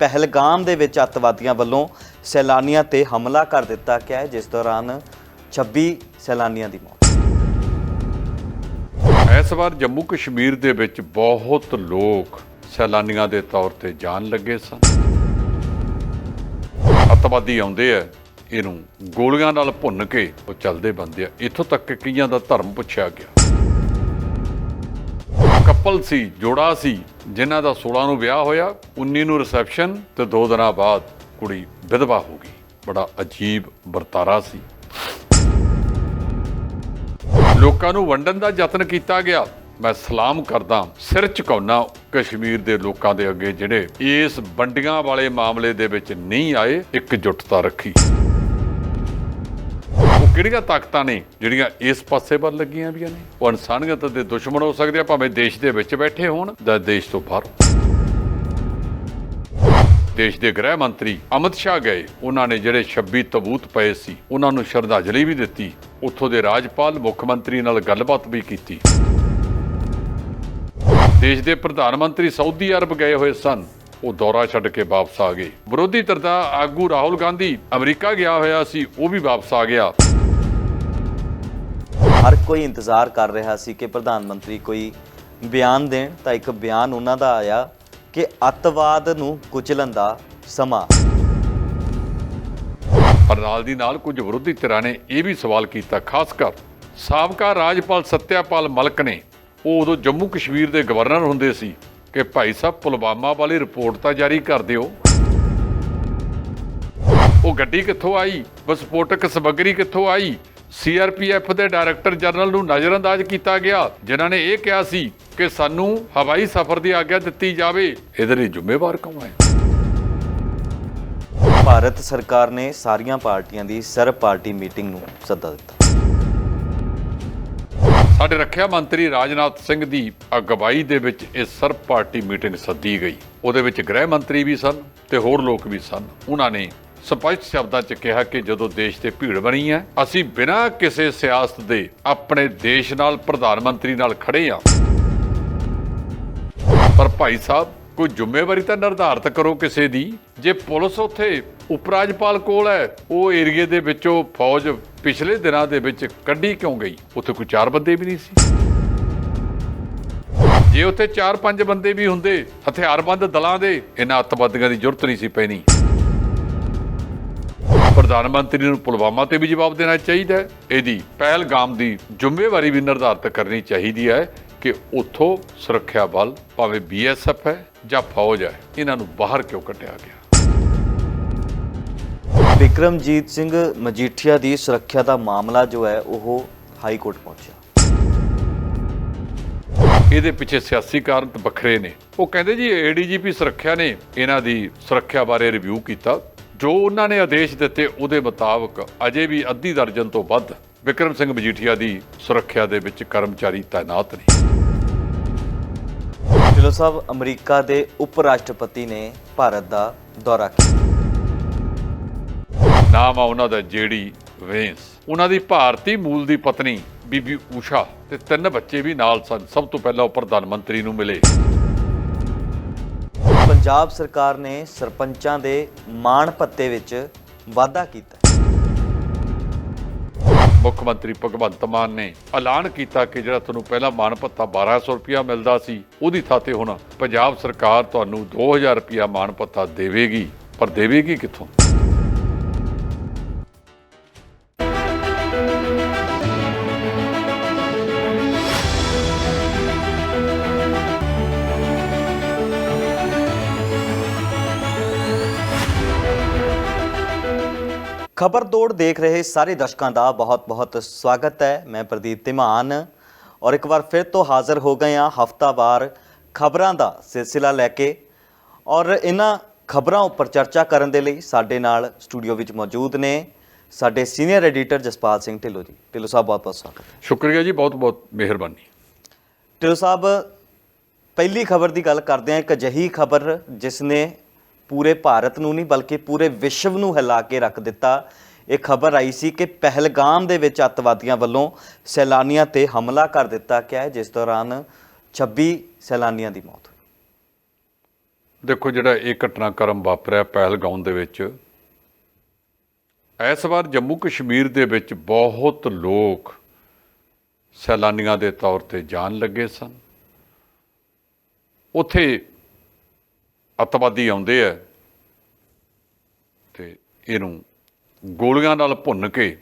ਪਹਿਲਗਾਮ ਦੇ ਵਿੱਚ ਅੱਤਵਾਦੀਆਂ ਵੱਲੋਂ ਸੈਲਾਨੀਆਂ ਤੇ ਹਮਲਾ ਕਰ ਦਿੱਤਾ ਗਿਆ ਹੈ, ਜਿਸ ਦੌਰਾਨ 26 ਸੈਲਾਨੀਆਂ ਦੀ ਮੌਤ। ਇਸ ਵਾਰ ਜੰਮੂ ਕਸ਼ਮੀਰ ਦੇ ਵਿੱਚ ਬਹੁਤ ਲੋਕ ਸੈਲਾਨੀਆਂ ਦੇ ਤੌਰ ਤੇ ਜਾਣ ਲੱਗੇ ਸਨ। ਅੱਤਵਾਦੀ ਆਉਂਦੇ ਆ, ਇਹਨੂੰ ਗੋਲੀਆਂ ਨਾਲ ਭੁੰਨ ਕੇ ਉਹ ਚੱਲਦੇ ਬੰਦੇ ਆ। ਇੱਥੋਂ ਤੱਕ ਕਿ ਕਈਆਂ ਦਾ ਧਰਮ ਪੁੱਛਿਆ ਗਿਆ। ਕਪਲ ਸੀ, ਜੋੜਾ ਸੀ, ਜਿਨ੍ਹਾਂ ਦਾ 16 ਨੂੰ ਵਿਆਹ ਹੋਇਆ 19 ਨੂੰ ਰਿਸੈਪਸ਼ਨ ਤੇ 2 ਦਿਨਾਂ ਬਾਅਦ ਕੁੜੀ ਵਿਧਵਾ ਹੋ ਗਈ। ਬੜਾ ਅਜੀਬ ਵਰਤਾਰਾ ਸੀ। ਲੋਕਾਂ ਨੂੰ ਵੰਡਣ ਦਾ ਯਤਨ ਕੀਤਾ ਗਿਆ। ਮੈਂ ਸਲਾਮ ਕਰਦਾ, ਸਿਰ ਝੁਕਾਉਣਾ ਕਸ਼ਮੀਰ ਦੇ ਲੋਕਾਂ ਦੇ ਅੱਗੇ, ਜਿਹੜੇ ਇਸ ਵੰਡੀਆਂ ਵਾਲੇ ਮਾਮਲੇ ਦੇ ਵਿੱਚ ਨਹੀਂ ਆਏ, ਇੱਕ ਇਕਜੁੱਟਤਾ ਰੱਖੀ। ਉਹ ਕਿਹੜੀਆਂ ਤਾਕਤਾਂ ਨੇ, ਜਿਹੜੀਆਂ ਇਸ ਪਾਸੇ ਵੱਲ ਲੱਗੀਆਂ ਵੀਆਂ ਨੇ? ਉਹ ਇਨਸਾਨੀਅਤ ਦੇ ਦੁਸ਼ਮਣ ਹੋ ਸਕਦੇ ਆ, ਭਾਵੇਂ ਦੇਸ਼ ਦੇ ਵਿੱਚ ਬੈਠੇ ਹੋਣ ਜਾਂ ਦੇਸ਼ ਤੋਂ ਬਾਹਰ। ਦੇਸ਼ ਦੇ ਗ੍ਰਹਿ ਮੰਤਰੀ ਅਮਿਤ ਸ਼ਾਹ ਗਏ, ਉਹਨਾਂ ਨੇ ਜਿਹੜੇ 26 ਤਬੂਤ ਪਏ ਸੀ, ਉਹਨਾਂ ਨੂੰ ਸ਼ਰਧਾਂਜਲੀ ਵੀ ਦਿੱਤੀ, ਉੱਥੋਂ ਦੇ ਰਾਜਪਾਲ ਮੁੱਖ ਮੰਤਰੀ ਨਾਲ ਗੱਲਬਾਤ ਵੀ ਕੀਤੀ। ਦੇਸ਼ ਦੇ ਪ੍ਰਧਾਨ ਮੰਤਰੀ ਸਾਊਦੀ ਅਰਬ ਗਏ ਹੋਏ ਸਨ ਉਹ ਦੌਰਾ ਛੱਡ ਕੇ ਵਾਪਸ ਆ ਗਏ। ਵਿਰੋਧੀ ਧਿਰ ਦਾ ਆਗੂ ਰਾਹੁਲ ਗਾਂਧੀ ਅਮਰੀਕਾ ਗਿਆ ਹੋਇਆ ਸੀ ਉਹ ਵੀ ਵਾਪਸ ਆ ਗਿਆ। ਹਰ ਕੋਈ ਇੰਤਜ਼ਾਰ ਕਰ ਰਿਹਾ ਸੀ ਕਿ ਪ੍ਰਧਾਨ ਮੰਤਰੀ ਕੋਈ ਬਿਆਨ ਦੇਣ ਤਾਂ ਇੱਕ ਬਿਆਨ ਉਹਨਾਂ ਦਾ ਆਇਆ ਕਿ ਅੱਤਵਾਦ ਨੂੰ ਕੁਚਲਣ ਦਾ ਸਮਾਂ। ਪਰ ਨਾਲ ਦੀ ਨਾਲ ਕੁਝ ਵਿਰੋਧੀ ਧਿਰਾਂ ਨੇ ਇਹ ਵੀ ਸਵਾਲ ਕੀਤਾ ਖਾਸ ਕਰ ਸਾਬਕਾ ਰਾਜਪਾਲ ਸਤਿਆਪਾਲ ਮਲਕ ਨੇ। ਉਹ ਉਦੋਂ ਜੰਮੂ ਕਸ਼ਮੀਰ ਦੇ ਗਵਰਨਰ ਹੁੰਦੇ ਸੀ। ਕਿ ਭਾਈ ਸਾਹਿਬ, ਪੁਲਵਾਮਾ ਵਾਲੀ ਰਿਪੋਰਟ ਤਾਂ ਜਾਰੀ ਕਰ ਦਿਓ। ਉਹ ਗੱਡੀ ਕਿੱਥੋਂ ਆਈ? ਵਿਸਫੋਟਕ ਸਮੱਗਰੀ ਕਿੱਥੋਂ ਆਈ? ਸੀਆਰਪੀਐਫ ਦੇ ਡਾਇਰੈਕਟਰ ਜਨਰਲ ਨੂੰ ਨਜ਼ਰਅੰਦਾਜ਼ ਕੀਤਾ ਗਿਆ, ਜਿਨ੍ਹਾਂ ਨੇ ਇਹ ਕਿਹਾ ਸੀ ਕਿ ਸਾਨੂੰ ਹਵਾਈ ਸਫ਼ਰ ਦੀ ਆਗਿਆ ਦਿੱਤੀ ਜਾਵੇ। ਇਹਦੇ ਲਈ ਜ਼ਿੰਮੇਵਾਰ ਕੌਣ ਹੈ? ਭਾਰਤ ਸਰਕਾਰ ਨੇ ਸਾਰੀਆਂ ਪਾਰਟੀਆਂ ਦੀ ਸਰਬ ਪਾਰਟੀ ਮੀਟਿੰਗ ਨੂੰ ਸੱਦਾ ਦਿੱਤਾ। ਸਾਡੇ ਰੱਖਿਆ ਮੰਤਰੀ ਰਾਜਨਾਥ ਸਿੰਘ ਦੀ ਅਗਵਾਈ ਦੇ ਵਿੱਚ ਇਹ ਸਰਬ ਪਾਰਟੀ ਮੀਟਿੰਗ ਸੱਦੀ ਗਈ। ਉਹਦੇ ਵਿੱਚ ਗ੍ਰਹਿ ਮੰਤਰੀ ਵੀ ਸਨ ਤੇ ਹੋਰ ਲੋਕ ਵੀ ਸਨ। ਉਹਨਾਂ ਨੇ ਸਪਸ਼ਟ ਸ਼ਬਦਾਂ 'ਚ ਕਿਹਾ ਕਿ ਜਦੋਂ ਦੇਸ਼ ਤੇ ਭੀੜ ਬਣੀ ਹੈ, ਅਸੀਂ ਬਿਨਾਂ ਕਿਸੇ ਸਿਆਸਤ ਦੇ ਆਪਣੇ ਦੇਸ਼ ਨਾਲ ਪ੍ਰਧਾਨ ਮੰਤਰੀ ਨਾਲ ਖੜੇ ਹਾਂ। ਪਰ ਭਾਈ ਸਾਹਿਬ, ਕੋਈ ਜ਼ਿੰਮੇਵਾਰੀ ਤਾਂ ਨਿਰਧਾਰਤ ਕਰੋ ਕਿਸੇ ਦੀ। ਜੇ ਪੁਲਿਸ ਉੱਥੇ ਉਪ ਰਾਜਪਾਲ ਕੋਲ ਹੈ, ਉਹ ਏਰੀਏ ਦੇ ਵਿੱਚੋਂ ਫੌਜ ਪਿਛਲੇ ਦਿਨਾਂ ਦੇ ਵਿੱਚ ਕੱਢੀ ਕਿਉਂ ਗਈ? ਉੱਥੇ ਕੋਈ ਚਾਰ ਬੰਦੇ ਵੀ ਨਹੀਂ ਸੀ। ਜੇ ਉੱਥੇ ਚਾਰ ਪੰਜ ਬੰਦੇ ਵੀ ਹੁੰਦੇ, ਹਥਿਆਰਬੰਦ ਦਲਾਂ ਦੇ, ਇਹਨਾਂ ਅੱਤਵਾਦੀਆਂ ਦੀ ਜ਼ਰੂਰਤ ਨਹੀਂ ਸੀ ਪੈਣੀ। ਪ੍ਰਧਾਨ ਮੰਤਰੀ ਨੂੰ ਪੁਲਵਾਮਾ ਤੇ ਵੀ ਜਵਾਬ ਦੇਣਾ ਚਾਹੀਦਾ ਹੈ। ਇਹਦੀ ਪਹਿਲਗਾਮ ਦੀ ਜ਼ਿੰਮੇਵਾਰੀ ਵੀ ਨਿਰਧਾਰਤ ਕਰਨੀ ਚਾਹੀਦੀ ਹੈ ਕਿ ਉੱਥੋਂ ਸੁਰੱਖਿਆ ਬਲ ਭਾਵੇਂ ਬੀਐਸਐਫ ਹੈ ਜਾਂ ਫੌਜ ਹੈ, ਇਹਨਾਂ ਨੂੰ ਬਾਹਰ ਕਿਉਂ ਕੱਢਿਆ ਗਿਆ? ਵਿਕਰਮਜੀਤ ਸਿੰਘ ਮਜੀਠੀਆ ਦੀ ਸੁਰੱਖਿਆ ਦਾ ਮਾਮਲਾ ਜੋ ਹੈ ਉਹ ਹਾਈ ਕੋਰਟ ਪਹੁੰਚਿਆ। ਇਹਦੇ ਪਿੱਛੇ ਸਿਆਸੀ ਕਾਰਨ ਤਾਂ ਵੱਖਰੇ ਨੇ। ਉਹ ਕਹਿੰਦੇ ਜੀ ਏਡੀਜੀਪੀ ਸੁਰੱਖਿਆ ਨੇ ਇਹਨਾਂ ਦੀ ਸੁਰੱਖਿਆ ਬਾਰੇ ਰਿਵਿਊ ਕੀਤਾ। ਜੋ ਉਹਨਾਂ ਨੇ ਆਦੇਸ਼ ਦਿੱਤੇ ਉਹਦੇ ਮੁਤਾਬਕ ਅਜੇ ਵੀ ਅੱਧੀ ਦਰਜਨ ਤੋਂ ਵੱਧ ਵਿਕਰਮ ਸਿੰਘ ਮਜੀਠੀਆ ਦੀ ਸੁਰੱਖਿਆ ਦੇ ਵਿੱਚ ਕਰਮਚਾਰੀ ਤਾਇਨਾਤ ਨੇ। ਢਿੱਲੋਂ ਸਾਹਿਬ ਅਮਰੀਕਾ ਦੇ ਉਪ ਰਾਸ਼ਟਰਪਤੀ ਨੇ ਭਾਰਤ ਦਾ ਦੌਰਾ ਕੀਤਾ। ਨਾਮ ਆ ਉਹਨਾਂ ਦਾ ਜੇਡੀ ਵੇਂਸ। ਉਹਨਾਂ ਦੀ ਭਾਰਤੀ ਮੂਲ ਦੀ ਪਤਨੀ ਬੀਬੀ ਊਸ਼ਾ ਤੇ ਤਿੰਨ ਬੱਚੇ ਵੀ ਨਾਲ ਸਨ। ਸਭ ਤੋਂ ਪਹਿਲਾਂ ਉਹ ਪ੍ਰਧਾਨ ਮੰਤਰੀ ਨੂੰ ਮਿਲੇ। ਪੰਜਾਬ ਸਰਕਾਰ ਨੇ ਸਰਪੰਚਾਂ ਦੇ ਮਾਣ ਭੱਤੇ ਵਿੱਚ ਵਾਧਾ ਕੀਤਾ। ਮੁੱਖ ਮੰਤਰੀ ਭਗਵੰਤ ਮਾਨ ਨੇ ਐਲਾਨ ਕੀਤਾ ਕਿ ਜਿਹੜਾ ਤੁਹਾਨੂੰ ਪਹਿਲਾਂ ਮਾਣ ਭੱਤਾ 1200 ਰੁਪਇਆ ਮਿਲਦਾ ਸੀ ਉਹਦੀ ਥਾਂ ਤੇ ਹੁਣ ਪੰਜਾਬ ਸਰਕਾਰ ਤੁਹਾਨੂੰ 2000 ਰੁਪਇਆ ਮਾਣ ਭੱਤਾ ਦੇਵੇਗੀ। ਪਰ ਦੇਵੇਗੀ ਕਿੱਥੋਂ? ਖਬਰ ਦੌੜ ਦੇਖ ਰਹੇ ਸਾਰੇ ਦਰਸ਼ਕਾਂ ਦਾ ਬਹੁਤ-ਬਹੁਤ ਸਵਾਗਤ ਹੈ। ਮੈਂ ਪ੍ਰਦੀਪ ਧੀਮਾਨ ਔਰ ਇੱਕ ਵਾਰ ਫਿਰ ਤੋਂ ਹਾਜ਼ਰ ਹੋ ਗਏ ਹਾਂ ਹਫਤਾਵਾਰ ਖਬਰਾਂ ਦਾ ਸਿਲਸਿਲਾ ਲੈ ਕੇ। ਔਰ ਇਹਨਾਂ ਖਬਰਾਂ ਉੱਪਰ ਚਰਚਾ ਕਰਨ ਦੇ ਲਈ ਸਾਡੇ ਨਾਲ ਸਟੂਡੀਓ ਵਿੱਚ ਮੌਜੂਦ ਨੇ ਸਾਡੇ ਸੀਨੀਅਰ ਐਡੀਟਰ ਜਸਪਾਲ ਸਿੰਘ ਢਿੱਲੋਂ ਜੀ। ਢਿੱਲੋਂ ਸਾਹਿਬ ਬਹੁਤ-ਬਹੁਤ ਸਵਾਗਤ ਸ਼ੁਕਰੀਆ ਜੀ ਬਹੁਤ ਬਹੁਤ ਮਿਹਰਬਾਨੀ। ਢਿੱਲੋਂ ਸਾਹਿਬ ਪਹਿਲੀ ਖਬਰ ਦੀ ਗੱਲ ਕਰਦੇ ਹਾਂ। ਇੱਕ ਅਜਿਹੀ ਖਬਰ ਜਿਸ ਨੇ ਪੂਰੇ ਭਾਰਤ ਨੂੰ ਨਹੀਂ, ਬਲਕਿ ਪੂਰੇ ਵਿਸ਼ਵ ਨੂੰ ਹਿਲਾ ਕੇ ਰੱਖ ਦਿੱਤਾ। ਇਹ ਖਬਰ ਆਈ ਸੀ ਕਿ ਪਹਿਲਗਾਮ ਦੇ ਵਿੱਚ ਅੱਤਵਾਦੀਆਂ ਵੱਲੋਂ ਸੈਲਾਨੀਆਂ ਤੇ ਹਮਲਾ ਕਰ ਦਿੱਤਾ ਗਿਆ ਹੈ, ਜਿਸ ਦੌਰਾਨ 26 ਸੈਲਾਨੀਆਂ ਦੀ ਮੌਤ ਹੋਈ। ਦੇਖੋ ਜਿਹੜਾ ਇਹ ਘਟਨਾਕ੍ਰਮ ਵਾਪਰਿਆ ਪਹਿਲਗਾਮ ਦੇ ਵਿੱਚ ਇਸ ਵਾਰ ਜੰਮੂ ਕਸ਼ਮੀਰ ਦੇ ਵਿੱਚ ਬਹੁਤ ਲੋਕ ਸੈਲਾਨੀਆਂ ਦੇ ਤੌਰ ਤੇ ਜਾਣ ਲੱਗੇ ਸਨ। ਉੱਥੇ ਅਤਵਾਦੀ ਆਉਂਦੇ ਆ ਤੇ ਇਹਨੂੰ ਗੋਲੀਆਂ ਨਾਲ ਭੁੰਨ ਕੇ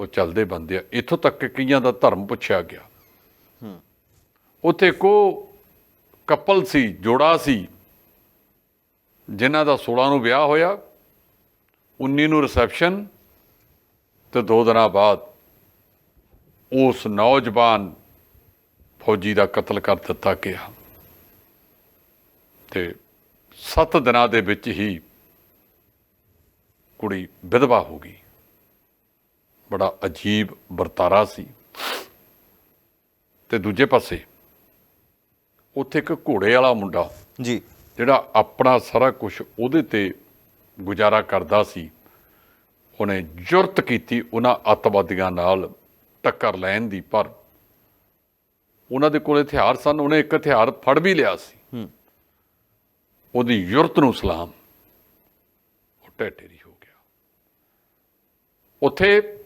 ਉਹ ਚੱਲਦੇ ਬੰਦੇ ਆ। ਇੱਥੋਂ ਤੱਕ ਕਿ ਕਈਆਂ ਦਾ ਧਰਮ ਪੁੱਛਿਆ ਗਿਆ। ਉੱਥੇ ਕੋ ਕਪਲ ਸੀ ਜੋੜਾ ਸੀ ਜਿਨ੍ਹਾਂ ਦਾ 16 ਨੂੰ ਵਿਆਹ ਹੋਇਆ 19 ਨੂੰ ਰਿਸੈਪਸ਼ਨ ਤੇ ਦੋ ਦਿਨਾਂ ਬਾਅਦ ਉਸ ਨੌਜਵਾਨ ਫੌਜੀ ਦਾ ਕਤਲ ਕਰ ਦਿੱਤਾ ਗਿਆ। ਤੇ 7 ਦਿਨਾਂ ਦੇ ਵਿੱਚ ਹੀ ਕੁੜੀ ਵਿਧਵਾ ਹੋ ਗਈ। ਬੜਾ ਅਜੀਬ ਵਰਤਾਰਾ ਸੀ। ਤੇ ਦੂਜੇ ਪਾਸੇ ਉੱਥੇ ਇੱਕ ਘੋੜੇ ਵਾਲਾ ਮੁੰਡਾ ਜੀ। ਜਿਹੜਾ ਆਪਣਾ ਸਾਰਾ ਕੁਝ ਉਹਦੇ ਤੇ ਗੁਜ਼ਾਰਾ ਕਰਦਾ ਸੀ। ਉਹਨੇ ਜੁਰਤ ਕੀਤੀ ਉਹਨਾਂ ਅੱਤਵਾਦੀਆਂ ਨਾਲ ਟੱਕਰ ਲੈਣ ਦੀ ਪਰ ਉਹਨਾਂ ਦੇ ਕੋਲ ਹਥਿਆਰ ਸਨ ਉਹਨੇ ਇੱਕ ਹਥਿਆਰ ਫੜ ਵੀ ਲਿਆ ਸੀ। ਉਹਦੀ ਯੁਰਤ ਨੂੰ ਸਲਾਮ। ਉਹ ਢਹਿ ਹੋ ਗਿਆ। ਉੱਥੇ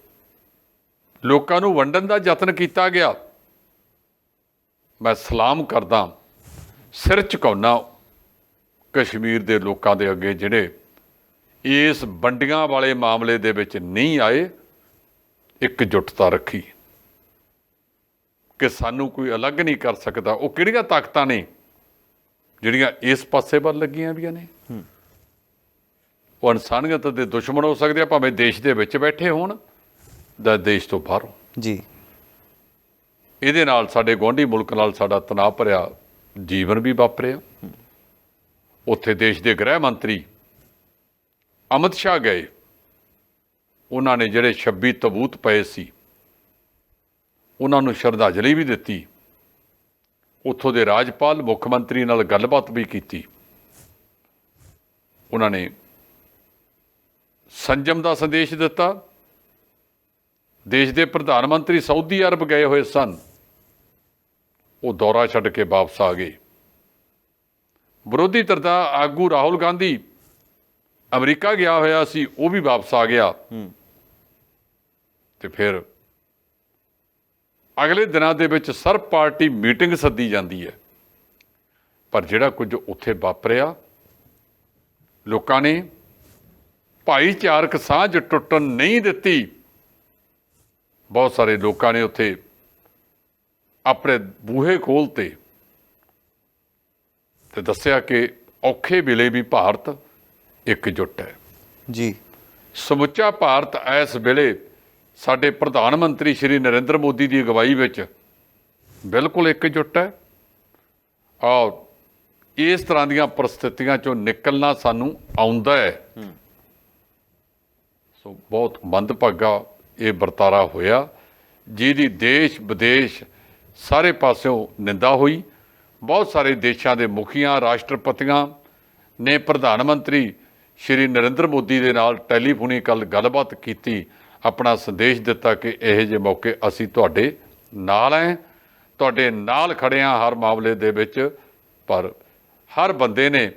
ਲੋਕਾਂ ਨੂੰ ਵੰਡਣ ਦਾ ਯਤਨ ਕੀਤਾ ਗਿਆ। ਮੈਂ ਸਲਾਮ ਕਰਦਾ ਸਿਰ ਝੁਕਾਉਣਾ ਕਸ਼ਮੀਰ ਦੇ ਲੋਕਾਂ ਦੇ ਅੱਗੇ ਜਿਹੜੇ ਇਸ ਵੰਡੀਆਂ ਵਾਲੇ ਮਾਮਲੇ ਦੇ ਵਿੱਚ ਨਹੀਂ ਆਏ, ਇੱਕ ਇਕਜੁੱਟਤਾ ਰੱਖੀ। ਕਿ ਸਾਨੂੰ ਕੋਈ ਅਲੱਗ ਨਹੀਂ ਕਰ ਸਕਦਾ। ਉਹ ਕਿਹੜੀਆਂ ਤਾਕਤਾਂ ਨੇ? ਜਿਹੜੀਆਂ ਇਸ ਪਾਸੇ ਵੱਲ ਲੱਗੀਆਂ ਵੀਆਂ ਨੇ। ਉਹ ਇਨਸਾਨੀਅਤ ਦੇ ਦੁਸ਼ਮਣ ਹੋ ਸਕਦੇ ਆ ਭਾਵੇਂ ਦੇਸ਼ ਦੇ ਵਿੱਚ ਬੈਠੇ ਹੋਣ ਜਾਂ ਦੇਸ਼ ਤੋਂ ਬਾਹਰੋਂ। ਜੀ। ਇਹਦੇ ਨਾਲ ਸਾਡੇ ਗੁਆਂਢੀ ਮੁਲਕ ਨਾਲ ਸਾਡਾ ਤਣਾਅ ਭਰਿਆ ਜੀਵਨ ਵੀ ਵਾਪਰਿਆ। ਉੱਥੇ ਦੇਸ਼ ਦੇ ਗ੍ਰਹਿ ਮੰਤਰੀ ਅਮਿਤ ਸ਼ਾਹ ਗਏ। ਉਹਨਾਂ ਨੇ ਜਿਹੜੇ 26 ਤਬੂਤ ਪਏ ਸੀ ਉਹਨਾਂ ਨੂੰ ਸ਼ਰਧਾਂਜਲੀ ਵੀ ਦਿੱਤੀ। ਉੱਥੋਂ ਦੇ ਰਾਜਪਾਲ ਮੁੱਖ ਮੰਤਰੀ ਨਾਲ ਗੱਲਬਾਤ ਵੀ ਕੀਤੀ। ਉਹਨਾਂ ਨੇ ਸੰਜਮ ਦਾ ਸੰਦੇਸ਼ ਦਿੱਤਾ। ਦੇਸ਼ ਦੇ ਪ੍ਰਧਾਨ ਮੰਤਰੀ ਸਾਊਦੀ ਅਰਬ ਗਏ ਹੋਏ ਸਨ। ਉਹ ਦੌਰਾ ਛੱਡ ਕੇ ਵਾਪਸ ਆ ਗਏ। ਵਿਰੋਧੀ ਧਿਰ ਦਾ ਆਗੂ ਰਾਹੁਲ ਗਾਂਧੀ ਅਮਰੀਕਾ ਗਿਆ ਹੋਇਆ ਸੀ ਉਹ ਵੀ ਵਾਪਸ ਆ ਗਿਆ। ਤੇ ਫਿਰ ਅਗਲੇ ਦਿਨਾਂ ਦੇ ਵਿੱਚ ਸਰਬ ਪਾਰਟੀ ਮੀਟਿੰਗ ਸੱਦੀ ਜਾਂਦੀ ਹੈ। ਪਰ ਜਿਹੜਾ ਕੁਝ ਉੱਥੇ ਵਾਪਰਿਆ ਲੋਕਾਂ ਨੇ ਭਾਈਚਾਰਕ ਸਾਂਝ ਟੁੱਟਣ ਨਹੀਂ ਦਿੱਤੀ। ਬਹੁਤ ਸਾਰੇ ਲੋਕਾਂ ਨੇ ਉੱਥੇ ਆਪਣੇ ਬੂਹੇ ਖੋਲਤੇ ਤੇ ਦੱਸਿਆ ਕਿ ਔਖੇ ਵੇਲੇ ਵੀ ਭਾਰਤ ਇਕਜੁੱਟ ਹੈ। ਜੀ। ਸਮੁੱਚਾ ਭਾਰਤ ਇਸ ਵੇਲੇ ਸਾਡੇ ਪ੍ਰਧਾਨ ਮੰਤਰੀ ਸ਼੍ਰੀ ਨਰਿੰਦਰ ਮੋਦੀ ਦੀ ਅਗਵਾਈ ਵਿੱਚ ਬਿਲਕੁਲ ਇਕਜੁੱਟ ਹੈ। ਔਰ ਇਸ ਤਰ੍ਹਾਂ ਦੀਆਂ ਪਰਿਸਥਿਤੀਆਂ ਚੋਂ ਨਿਕਲਣਾ ਸਾਨੂੰ ਆਉਂਦਾ ਹੈ। ਸੋ ਬਹੁਤ ਮੰਦਭਾਗਾ ਇਹ ਵਰਤਾਰਾ ਹੋਇਆ। ਜਿਹਦੀ ਦੇਸ਼ ਵਿਦੇਸ਼ ਸਾਰੇ ਪਾਸਿਓਂ ਨਿੰਦਾ ਹੋਈ। ਬਹੁਤ ਸਾਰੇ ਦੇਸ਼ਾਂ ਦੇ ਮੁਖੀਆਂ ਰਾਸ਼ਟਰਪਤੀਆਂ ਨੇ ਪ੍ਰਧਾਨ ਮੰਤਰੀ ਸ਼੍ਰੀ ਨਰਿੰਦਰ ਮੋਦੀ ਦੇ ਨਾਲ ਟੈਲੀਫੋਨੀ ਕੱਲ ਗੱਲਬਾਤ ਕੀਤੀ। ਆਪਣਾ ਸੰਦੇਸ਼ ਦਿੱਤਾ ਕਿ ਇਹੋ ਜਿਹੇ ਮੌਕੇ ਅਸੀਂ ਤੁਹਾਡੇ ਨਾਲ ਹੈ ਤੁਹਾਡੇ ਨਾਲ ਖੜੇ ਹਾਂ ਹਰ ਮਾਮਲੇ ਦੇ ਵਿੱਚ, ਪਰ ਹਰ ਬੰਦੇ ਨੇ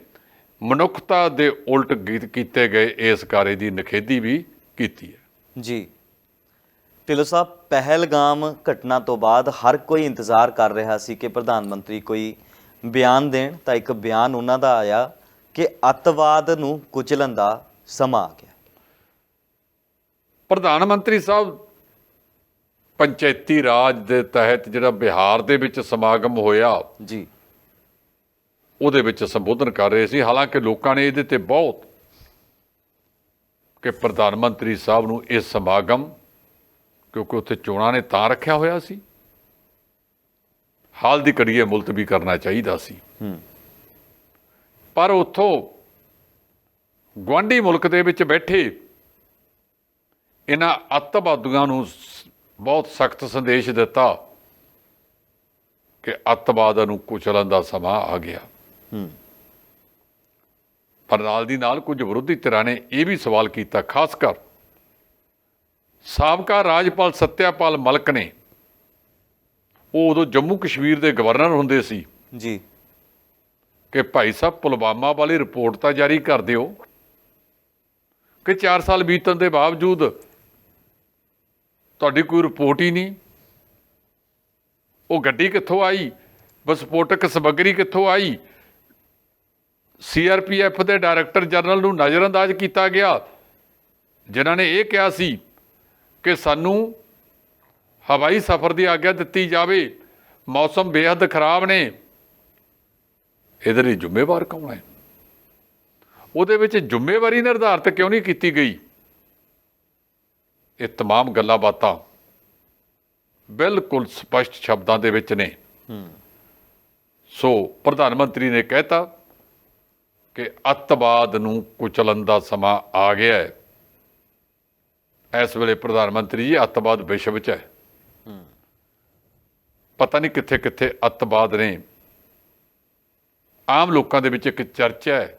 ਮਨੁੱਖਤਾ ਦੇ ਉਲਟ ਗੀਤ ਕੀਤੇ ਗਏ ਇਸ ਕਾਰੇ ਦੀ ਨਖੇਦੀ ਵੀ ਕੀਤੀ ਹੈ। ਜੀ। ਢਿੱਲੋਂ ਸਾਹਿਬ, ਪਹਿਲਗਾਮ ਘਟਨਾ ਤੋਂ ਬਾਅਦ ਹਰ ਕੋਈ ਇੰਤਜ਼ਾਰ ਕਰ ਰਿਹਾ ਸੀ ਕਿ ਪ੍ਰਧਾਨ ਮੰਤਰੀ ਕੋਈ ਬਿਆਨ ਦੇਣ, ਤਾਂ ਇੱਕ ਬਿਆਨ ਉਹਨਾਂ ਦਾ ਆਇਆ ਕਿ ਅੱਤਵਾਦ ਨੂੰ ਕੁਚਲਣ ਦਾ ਸਮਾਂ ਆ ਗਿਆ। ਪ੍ਰਧਾਨ ਮੰਤਰੀ ਸਾਹਿਬ ਪੰਚਾਇਤੀ ਰਾਜ ਦੇ ਤਹਿਤ ਜਿਹੜਾ ਬਿਹਾਰ ਦੇ ਵਿੱਚ ਸਮਾਗਮ ਹੋਇਆ ਜੀ। ਉਹਦੇ ਵਿੱਚ ਸੰਬੋਧਨ ਕਰ ਰਹੇ ਸੀ। ਹਾਲਾਂਕਿ ਲੋਕਾਂ ਨੇ ਇਹਦੇ ਤੇ ਬਹੁਤ ਕਿ ਪ੍ਰਧਾਨ ਮੰਤਰੀ ਸਾਹਿਬ ਨੂੰ ਇਹ ਸਮਾਗਮ ਕਿਉਂਕਿ ਉੱਥੇ ਚੋਣਾਂ ਨੇ ਤਾਂ ਰੱਖਿਆ ਹੋਇਆ ਸੀ ਹਾਲ ਦੀ ਘੜੀਏ ਮੁਲਤਵੀ ਕਰਨਾ ਚਾਹੀਦਾ ਸੀ। ਪਰ ਉੱਥੋਂ ਗੁਆਂਢੀ ਮੁਲਕ ਦੇ ਵਿੱਚ ਬੈਠੇ ਇਹਨਾਂ ਅੱਤਵਾਦੀਆਂ ਨੂੰ ਬਹੁਤ ਸਖਤ ਸੰਦੇਸ਼ ਦਿੱਤਾ ਕਿ ਅੱਤਵਾਦ ਨੂੰ ਕੁਚਲਣ ਦਾ ਸਮਾਂ ਆ ਗਿਆ। ਹੂੰ। ਪਰ ਨਾਲ ਦੀ ਨਾਲ ਕੁਝ ਵਿਰੋਧੀ ਧਿਰਾਂ ਨੇ ਇਹ ਵੀ ਸਵਾਲ ਕੀਤਾ ਖਾਸ ਕਰ ਸਾਬਕਾ ਰਾਜਪਾਲ ਸਤਿਆਪਾਲ ਮਲਕ ਨੇ ਉਹ ਉਦੋਂ ਜੰਮੂ ਕਸ਼ਮੀਰ ਦੇ ਗਵਰਨਰ ਹੁੰਦੇ ਸੀ। ਜੀ। ਕਿ ਭਾਈ ਸਾਹਿਬ ਪੁਲਵਾਮਾ ਵਾਲੀ ਰਿਪੋਰਟ ਤਾਂ ਜਾਰੀ ਕਰ ਦਿਓ ਕਿ 4 ਸਾਲ ਬੀਤਣ ਦੇ ਬਾਵਜੂਦ ਤੁਹਾਡੀ ਕੋਈ ਰਿਪੋਰਟ ਹੀ ਨਹੀਂ। ਉਹ ਗੱਡੀ ਕਿੱਥੋਂ ਆਈ? ਵਿਸਫੋਟਕ ਸਮੱਗਰੀ ਕਿੱਥੋਂ ਆਈ? ਸੀਆਰਪੀਐਫ ਦੇ ਡਾਇਰੈਕਟਰ ਜਨਰਲ ਨੂੰ ਨਜ਼ਰਅੰਦਾਜ਼ ਕੀਤਾ ਗਿਆ, ਜਿਨ੍ਹਾਂ ਨੇ ਇਹ ਕਿਹਾ ਸੀ ਕਿ ਸਾਨੂੰ ਹਵਾਈ ਸਫ਼ਰ ਦੀ ਆਗਿਆ ਦਿੱਤੀ ਜਾਵੇ। ਮੌਸਮ ਬੇहद ਖਰਾਬ ਨੇ। ਇਹਦੇ ਲਈ ਜ਼ਿੰਮੇਵਾਰ ਕੌਣ ਹੈ? ਉਹਦੇ ਵਿੱਚ ਜ਼ਿੰਮੇਵਾਰੀ ਨਿਰਧਾਰਤ ਕਿਉਂ ਨਹੀਂ ਕੀਤੀ ਗਈ? ਇਹ तमाम ਗੱਲਾਂ ਬਾਤਾਂ ਬਿਲਕੁਲ ਸਪਸ਼ਟ ਸ਼ਬਦਾਂ ਦੇ ਵਿੱਚ ਨੇ ਸੋ ਪ੍ਰਧਾਨ ਮੰਤਰੀ ਨੇ ਕਹਿਤਾ ਕਿ ਅੱਤਵਾਦ ਨੂੰ ਕੁਚਲਣ ਦਾ ਸਮਾਂ ਆ ਗਿਆ ਹੈ ਇਸ ਵੇਲੇ ਪ੍ਰਧਾਨ ਮੰਤਰੀ ਜੀ ਅੱਤਵਾਦ ਵਿਸ਼ਵ 'ਚ ਹੈ ਪਤਾ ਨਹੀਂ ਕਿੱਥੇ ਕਿੱਥੇ ਅੱਤਵਾਦ ਨੇ ਆਮ ਲੋਕਾਂ ਦੇ ਵਿੱਚ ਇੱਕ ਚਰਚਾ ਹੈ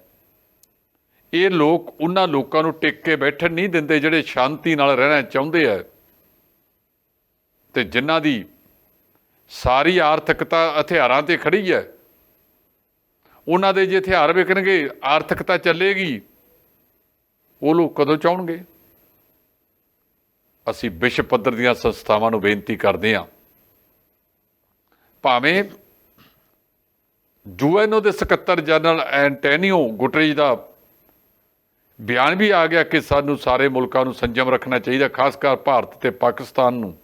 ਇਹ ਲੋਕ ਉਹਨਾਂ ਲੋਕਾਂ ਨੂੰ ਟਿਕ ਕੇ ਬੈਠਣ ਨਹੀਂ ਦਿੰਦੇ ਜਿਹੜੇ ਸ਼ਾਂਤੀ ਨਾਲ ਰਹਿਣਾ ਚਾਹੁੰਦੇ ਆ। ਤੇ ਜਿਨ੍ਹਾਂ ਦੀ ਸਾਰੀ ਆਰਥਿਕਤਾ ਹਥਿਆਰਾਂ ਤੇ ਖੜੀ ਹੈ, ਉਹਨਾਂ ਦੇ ਜੇ ਹਥਿਆਰ ਵਿਕਣਗੇ, ਆਰਥਿਕਤਾ ਚੱਲੇਗੀ, ਉਹ ਲੋਕ ਕਦੋਂ ਚਾਹਣਗੇ? ਅਸੀਂ ਵਿਸ਼ਵ ਪੱਧਰ ਦੀਆਂ ਸੰਸਥਾਵਾਂ ਨੂੰ ਬੇਨਤੀ ਕਰਦੇ ਹਾਂ। ਭਾਵੇਂ ਯੂਐਨਓ ਦੇ ਸਕੱਤਰ ਜਨਰਲ ਐਂਟੋਨੀਓ ਗੁਟਰੇਜ ਦਾ ਬਿਆਨ ਵੀ ਆ ਗਿਆ ਕਿ ਸਾਨੂੰ ਸਾਰੇ ਮੁਲਕਾਂ ਨੂੰ ਸੰਜਮ ਰੱਖਣਾ ਚਾਹੀਦਾ, ਖਾਸ ਕਰ ਭਾਰਤ ਤੇ ਪਾਕਿਸਤਾਨ ਨੂੰ।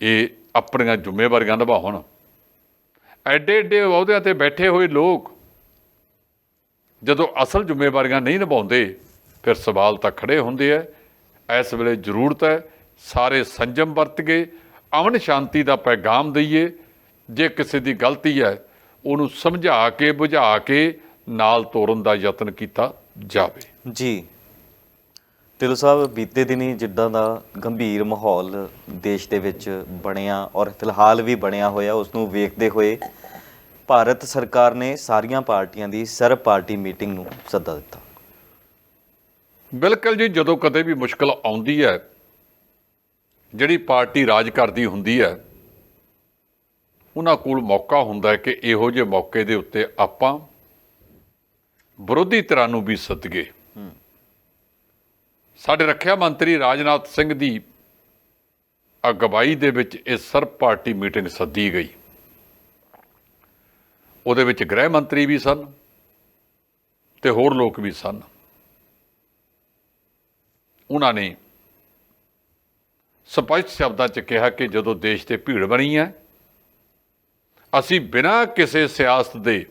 ਇਹ ਆਪਣੀਆਂ ਜ਼ਿੰਮੇਵਾਰੀਆਂ ਨਿਭਾਉਣ। ਐਡੇ ਐਡੇ ਅਹੁਦਿਆਂ ਤੇ ਬੈਠੇ ਹੋਏ ਲੋਕ ਜਦੋਂ ਅਸਲ ਜ਼ਿੰਮੇਵਾਰੀਆਂ ਨਹੀਂ ਨਿਭਾਉਂਦੇ, ਫਿਰ ਸਵਾਲ ਤਾਂ ਖੜੇ ਹੁੰਦੇ ਐ ਇਸ ਵੇਲੇ ਜ਼ਰੂਰਤ ਹੈ ਸਾਰੇ ਸੰਜਮ ਵਰਤ ਕੇ ਅਮਨ ਸ਼ਾਂਤੀ ਦਾ ਪੈਗਾਮ ਦਈਏ। ਜੇ ਕਿਸੇ ਦੀ ਗਲਤੀ ਹੈ, ਉਹਨੂੰ ਸਮਝਾ ਕੇ, ਬੁਝਾ ਕੇ ਨਾਲ ਤੋਰਨ ਦਾ ਯਤਨ ਕੀਤਾ ਜਾਵੇ। ਜੀ। ਢਿੱਲੋਂ ਸਾਹਿਬ ਬੀਤੇ ਦਿਨੀ ਜਿੱਦਾਂ ਦਾ ਗੰਭੀਰ ਮਾਹੌਲ ਦੇਸ਼ ਦੇ ਵਿੱਚ ਬਣਿਆ ਔਰ ਫਿਲਹਾਲ ਵੀ ਬਣਿਆ ਹੋਇਆ ਉਸ ਨੂੰ ਵੇਖਦੇ ਹੋਏ ਭਾਰਤ ਸਰਕਾਰ ਨੇ ਸਾਰੀਆਂ ਪਾਰਟੀਆਂ ਦੀ ਸਰਬ ਪਾਰਟੀ ਮੀਟਿੰਗ ਨੂੰ ਸੱਦਾ ਦਿੱਤਾ। ਬਿਲਕੁਲ ਜੀ ਜਦੋਂ ਕਦੇ ਵੀ ਮੁਸ਼ਕਲ ਆਉਂਦੀ ਹੈ ਜਿਹੜੀ ਪਾਰਟੀ ਰਾਜ ਕਰਦੀ ਹੁੰਦੀ ਹੈ ਉਹਨਾਂ ਕੋਲ ਮੌਕਾ ਹੁੰਦਾ ਹੈ ਕਿ ਇਹੋ ਜਿਹੇ ਮੌਕੇ ਦੇ ਉੱਤੇ ਆਪਾਂ ਵਿਰੋਧੀ ਧਿਰਾਂ ਨੂੰ ਵੀ ਸੱਦਗੇ। ਸਾਡੇ ਰੱਖਿਆ ਮੰਤਰੀ ਰਾਜਨਾਥ ਸਿੰਘ ਦੀ ਅਗਵਾਈ ਦੇ ਵਿੱਚ ਇਹ ਸਰਬ ਪਾਰਟੀ ਮੀਟਿੰਗ ਸੱਦੀ ਗਈ। ਉਹਦੇ ਵਿੱਚ ਗ੍ਰਹਿ ਮੰਤਰੀ ਵੀ ਸਨ ਤੇ ਹੋਰ ਲੋਕ ਵੀ ਸਨ। ਉਹਨਾਂ ਨੇ ਸਪਸ਼ਟ ਸ਼ਬਦਾਂ 'ਚ ਕਿਹਾ ਕਿ ਜਦੋਂ ਦੇਸ਼ ਤੇ ਭੀੜ ਬਣੀ ਹੈ ਅਸੀਂ ਬਿਨਾਂ ਕਿਸੇ ਸਿਆਸਤ ਦੇ